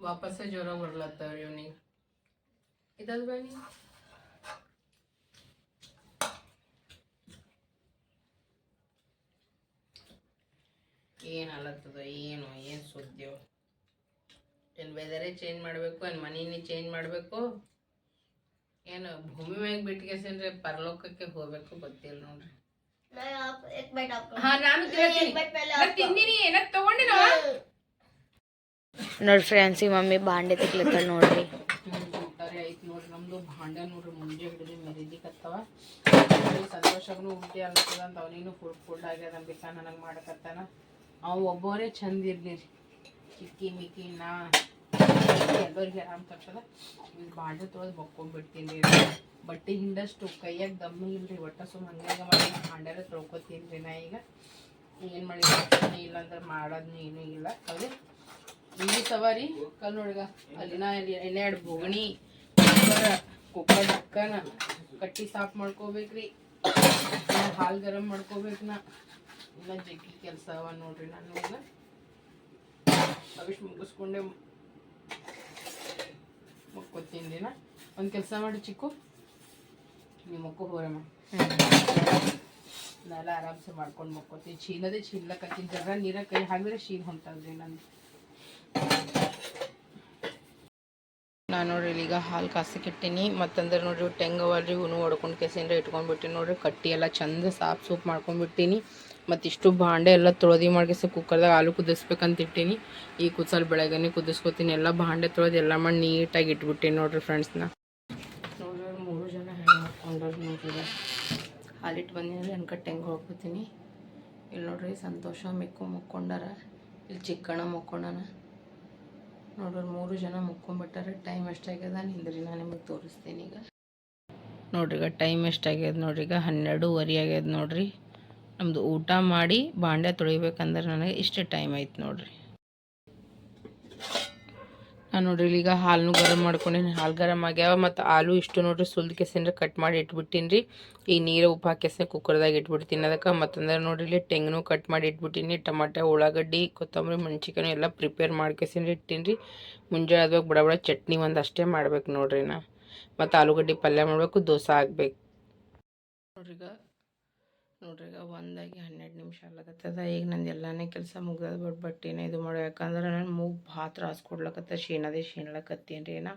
ವಾಪಸ್ ಜ್ವರ ಬರ್ಲತ್ತವ್ರಿ ಇವನಿಗೆ. ಇದಲ್ ಬನ್ನಿ ಏನು ಅಲತ್ತದ ಏನು ಏನು ಸುದ್ದಿ ಏನು ವೆದರೇ ಚೇಂಜ್ ಮಾಡಬೇಕು ಏನು ಮನಿನೇ ಚೇಂಜ್ ಮಾಡಬೇಕು? ಏನು ಭೂಮಿ ಮ್ಯಾಗ ಬಿಟ್ಕೇಸೇನ್ರಿ ಪರಲೋಕಕ್ಕೆ ಹೋಗ್ಬೇಕು ಗೊತ್ತಿಲ್ಲ ನೋಡ್ರಿ. ನೋಡ್ರಿ ಫ್ರೆಂಡ್ಸ್ ಈ ಮಮ್ಮಿ ಬಾಂಡೆ ತೆಗ್ಲತ್ತಾಳ ನೋಡ್ರಿ. ಐತಿ ನೋಡ್ರಿ ನಮ್ದು ಭಾಂಡೆ ನೋಡ್ರಿ ಮುಂಜೆ ಹಿಡಿದು ಮೆರಿದಿಕತ್ತವ. ಸಂತೋಷಗೂ ಉಂಟಿ ಅನ್ಸ್ತದ ಅಂತ ಅವನಿಗೂ ಫುಡ್ ಫುಡ್ ಆಗ್ಯದ ಅಂಬಿಕಾ ನನಗೆ ಮಾಡಕತ್ತಾನ. ಅವ ಒಬ್ಬೊರೇ ಚಂದ ಇರ್ಲಿರಿ. ಚಿಕ್ಕಿ, ಮಿಕ್ಕಿ, ನಾ. ಎಲ್ಲರಿಗೆ ಆರಾಮ್ ತಕ್ಷಣ ಬಾಂಡೆ ತೊಳೆದು ಬಕ್ಕೊಂಡ್ಬಿಡ್ತೀನಿ ರೀ. ಬಟ್ಟೆ ಹಿಂದಷ್ಟು ಕೈಯಾಗ ದಮ್ಮಿ ಇಲ್ರಿ. ಒಟ್ಟ ಸುಮ್ಮ ಹಂಗಾಗ ಮಾಡಿ ಭಾಂಡ್ಯಾರ ತೊಳ್ಕೊತೀನಿ ರೀ ನಾ ಈಗ. ಏನು ಮಾಡಿದ್ರೆ? ಇಲ್ಲ ಅಂದ್ರೆ ಮಾಡೋದ್ನು ಏನೂ ಇಲ್ಲ. ಅದೇ ಇಲ್ಲಿ ಸವಾರಿ ಕಲ್ ನೋಡಿಗ ಅಲ್ಲಿನ ಅಲ್ಲಿ ಎಣ್ಣೆರಡು ಬೋಗಣಿ, ಕುಕ್ಕರ್ ಕುಕ್ಕರ್ ಅಕ್ಕನ ಕಟ್ಟಿ ಸಾಫ್ ಮಾಡ್ಕೋಬೇಕ್ರಿ. ಹಾಲು ಗರಂ ಮಾಡ್ಕೋಬೇಕು ನಾ. ಇಲ್ಲ, ಜಗ್ಗಿ ಕೆಲಸ ಅವ ನೋಡ್ರಿ ನಾನು ಅವಿಷ್ಟು ಮುಗಿಸ್ಕೊಂಡೆ ಮಕ್ಕೋತೀನಿ ದಿನ ಒಂದು ಕೆಲಸ ಮಾಡಿ ಚಿಕ್ಕು. ನೀವು ಮಕ್ಕೋ ಹೋರಮ್ಮ ನಾನೆಲ್ಲ ಆರಾಮ್ಸೆ ಮಾಡ್ಕೊಂಡು ಮಕ್ಕೋತೀನಿ. ಚೀಲದೆ ಚೀಲಕತ್ತೀನಿ ಜರ ನೀರ ಕೈ ಹಾಕಿದ್ರೆ ಶೀಲ್ ಹೊಂಟದ್ರಿ ನಂದು. ನಾನು ನೋಡ್ರಿ ಈಗ ಹಾಲು ಕಾಸಕ್ಕೆ ಇಟ್ಟೀನಿ. ಮತ್ತಂದ್ರೆ ನೋಡ್ರಿ ಟೆಂಗ್ ಹೂನು ಹೊಡ್ಕೊಂಡು ಕೆಸಿಂದ ಇಟ್ಕೊಂಡ್ಬಿಟ್ಟಿನಿ ನೋಡ್ರಿ. ಕಟ್ಟಿ ಎಲ್ಲ ಚಂದ ಸಾಫ್ ಸೂಪ್ ಮಾಡ್ಕೊಂಡ್ಬಿಟ್ಟಿನಿ ಮತ್ತು ಇಷ್ಟು ಭಾಂಡೆ ಎಲ್ಲ ತೊಳೆದು ಮಾಡ್ಕೆಸ ಕುಕ್ಕರ್ದಾಗ ಹಾಲು ಕುದಿಸ್ಬೇಕಂತ ಇಟ್ಟೀನಿ. ಈ ಕುದ್ಸಲ್ ಬೆಳಗ್ಗೆ ಕುದಿಸ್ಕೊತೀನಿ. ಎಲ್ಲ ಭಾಂಡೆ ತೊಳೆದು ಎಲ್ಲ ಮಾಡಿ ನೀಟಾಗಿ ಇಟ್ಬಿಟ್ಟೀನಿ ನೋಡ್ರಿ ಫ್ರೆಂಡ್ಸ್ನ ನೋಡ್ರಿ ಮೂರು ಜನ ಹೆಣ್ಣು ಮಾಡ್ಕೊಂಡ್ರು ನೋಡ್ರಿ. ಹಾಲಿಟ್ಟು ಬಂದಿನಲ್ಲಿ ಅನ್ಕ ಟೆಂಗ್ ಹೋಗ್ಬಿಡ್ತೀನಿ. ಇಲ್ಲಿ ನೋಡ್ರಿ ಸಂತೋಷ ಮಿಕ್ಕು ಮುಕ್ಕೊಂಡಾರ. ಇಲ್ಲಿ ಚಿಕ್ಕಣ್ಣ ಮುಕ್ಕೊಂಡನ. ನೋಡ್ರಿ ಮೂರು ಜನ ಮುಕ್ಕೊಂಬಿಟ್ಟಾರೆ. ಟೈಮ್ ಎಷ್ಟಾಗ್ಯದ? ನಿಂದ್ರಿ ನಾನು ನಿಮಗೆ ತೋರಿಸ್ತೀನಿ ಈಗ. ನೋಡ್ರಿ ಈಗ ಟೈಮ್ ಎಷ್ಟಾಗ್ಯದ ನೋಡ್ರಿ ಈಗ? ಹನ್ನೆರಡೂವರೆ ಆಗ್ಯದ ನೋಡ್ರಿ. ನಮ್ಮದು ಊಟ ಮಾಡಿ ಬಾಂಡೆ ತೊಳಿಬೇಕಂದ್ರೆ ನನಗೆ ಇಷ್ಟು ಟೈಮ್ ಆಯ್ತು ನೋಡ್ರಿ. ನಾನು ನೋಡ್ರಿ ಈಗ ಹಾಲನ್ನು ಗರಂ ಮಾಡ್ಕೊಂಡೀನಿ. ಹಾಲು ಗರಂ ಆಗ್ಯಾವ ಮತ್ತು ಹಾಲು ಇಷ್ಟು ನೋಡ್ರಿ ಸುಲ್ದು ಕೆಸಿಂದ್ರೆ ಕಟ್ ಮಾಡಿ ಇಟ್ಬಿಟ್ಟಿನಿ ರೀ ಈ ನೀರು ಉಪ್ಪು ಹಾಕಿಸಿ ಕುಕ್ಕರ್ದಾಗ ಇಟ್ಬಿಡ್ತೀನಿ ಅದಕ್ಕೆ. ಮತ್ತಂದ್ರೆ ನೋಡ್ರಿ ಇಲ್ಲಿ ತೆಂಗನು ಕಟ್ ಮಾಡಿ ಇಟ್ಬಿಟ್ಟೀನಿ. ಟಮಾಟೆ, ಉಳ್ಳಾಗಡ್ಡಿ, ಕೊತ್ತಂಬರಿ ಮೆಣಸಿಕಾಯಿ ಎಲ್ಲ ಪ್ರಿಪೇರ್ ಮಾಡ್ಕೆಸಿಂದ್ರೆ ಇಟ್ಟೀನಿ ರೀ ಮುಂಜಾನೆ ಅದಾಗ ಬಡ ಬಡ ಚಟ್ನಿ ಒಂದು ಅಷ್ಟೇ ಮಾಡ್ಬೇಕು ನೋಡ್ರಿ ನಾ. ಮತ್ತು ಆಲೂಗಡ್ಡೆ ಪಲ್ಯ ಮಾಡಬೇಕು, ದೋಸೆ ಆಗಬೇಕು. ನೋಡ್ರಿ ಈಗ ನೋಡ್ರಿ, ಈಗ ಒಂದಾಗಿ ಹನ್ನೆರಡು ನಿಮಿಷ ಆಗ್ಲಕತ್ತದ. ಈಗ ನಂದು ಎಲ್ಲಾನೇ ಕೆಲಸ ಮುಗ್ದದ, ಬಟ್ ಬಟ್ಟೆನ ಇದು ಮಾಡೋ, ಯಾಕಂದ್ರೆ ನಾನು ಮೂಗು ಭಾಳ ತ್ರಾಸು ಕೊಡ್ಲಕತ್ತ ಶೀಣದೇ ಶೀಣ್ಲಕತ್ತೀನಿ ರೀ ನಾ.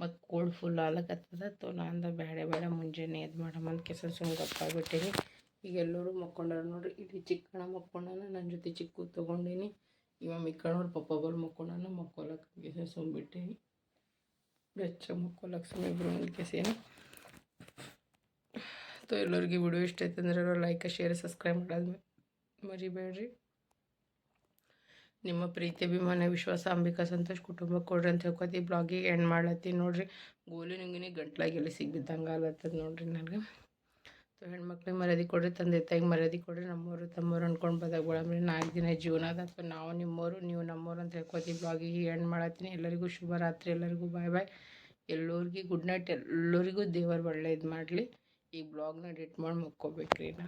ಮತ್ತು ಕೋಲ್ಡ್ ಫುಲ್ ಆಗ್ಲಕತ್ತದ. ತೋ ನಾನು ಬೇಡ ಬೇಡ ಮುಂಜಾನೆ ಇದು ಮಾಡಮ್ಮ ಅಂತ ಕೆಸ ಸುಮ್ಮನೆ ಗಪ್ಪಾಗ್ಬಿಟ್ಟೀನಿ ಈಗ ಎಲ್ಲರೂ ಮಕ್ಕೊಂಡಾರ ನೋಡ್ರಿ ಇಲ್ಲಿ ಚಿಕ್ಕಣ ಮಕ್ಕೊಂಡಾನ ನನ್ನ ಜೊತೆ ಚಿಕ್ಕು ತೊಗೊಂಡೀನಿ. ಇವ ಮಿಕ್ಕಣವ್ರು ಪಪ್ಪ ಬರ್ ಮಕ್ಕೊಂಡಾನ ಕೆಸ ಸುಮ್ಬಿಟ್ಟೀನಿ ಬೆಚ್ಚ ಮಕ್ಕೊಲಕ್ಕೆ ಸುಮ್ಮ ಇಬ್ಬರು ಕೆಸೇನು ಸೊ ಎಲ್ಲರಿಗೆ ವಿಡಿಯೋ ಇಷ್ಟ ಆಯ್ತು ಅಂದ್ರೆ ಲೈಕ್ ಶೇರ್ ಸಬ್ಸ್ಕ್ರೈಬ್ ಮಾಡೋದು ಮರಿಬೇಡ್ರಿ. ನಿಮ್ಮ ಪ್ರೀತಿ, ಅಭಿಮಾನ, ವಿಶ್ವಾಸ, ಅಂಬಿಕಾ, ಸಂತೋಷ್ ಕುಟುಂಬ ಕೊಡ್ರಿ ಅಂತ ಹೇಳ್ಕೊತಿ ಬ್ಲಾಗಿಗೆ ಎಂಡ್ ಮಾಡ್ಲತ್ತೀನಿ ನೋಡ್ರಿ. ಗೋಲಿ ನುಂಗಿನಿ ಗಂಟ್ಲಾಗೆಲ್ಲ ಸಿಗ್ಬಿದ್ದಂಗೆ ಆಗ್ಲತ್ತದ ನೋಡ್ರಿ ನನಗೆ. ಸೊ ಹೆಣ್ಮಕ್ಳಿಗೆ ಮರ್ಯಾದೆ ಕೊಡ್ರಿ, ತಂದೆ ತಾಯಿಗೆ ಮರ್ಯಾದೆ ಕೊಡ್ರಿ ನಮ್ಮವರು ತಮ್ಮವ್ರು ಅಂದ್ಕೊಂಡು ಬದಾಗ ಬಳಂಬ್ರಿ ನಾಲ್ಕು ದಿನ ಜೀವನ ಅದ. ಅಥವಾ ನಾವು ನಿಮ್ಮವರು ನೀವು ನಮ್ಮವ್ರು ಅಂತ ಹೇಳ್ಕೊತೀವಿ. ಬ್ಲಾಗಿಗೆ ಎಂಡ್ ಮಾಡತ್ತೀನಿ ಎಲ್ಲರಿಗೂ ಶುಭರಾತ್ರಿ, ಎಲ್ಲರಿಗೂ ಬಾಯ್ ಬಾಯ್ ಎಲ್ಲರಿಗೂ ಗುಡ್ ನೈಟ್ ಎಲ್ಲರಿಗೂ ದೇವರು ಒಳ್ಳೇದು ಮಾಡಲಿ. ಈ ಬ್ಲಾಗ್ನ ಎಡಿಟ್ ಮಾಡಿ ಮುಕ್ಕೋಬೇಕ್ರಿ ನಾ.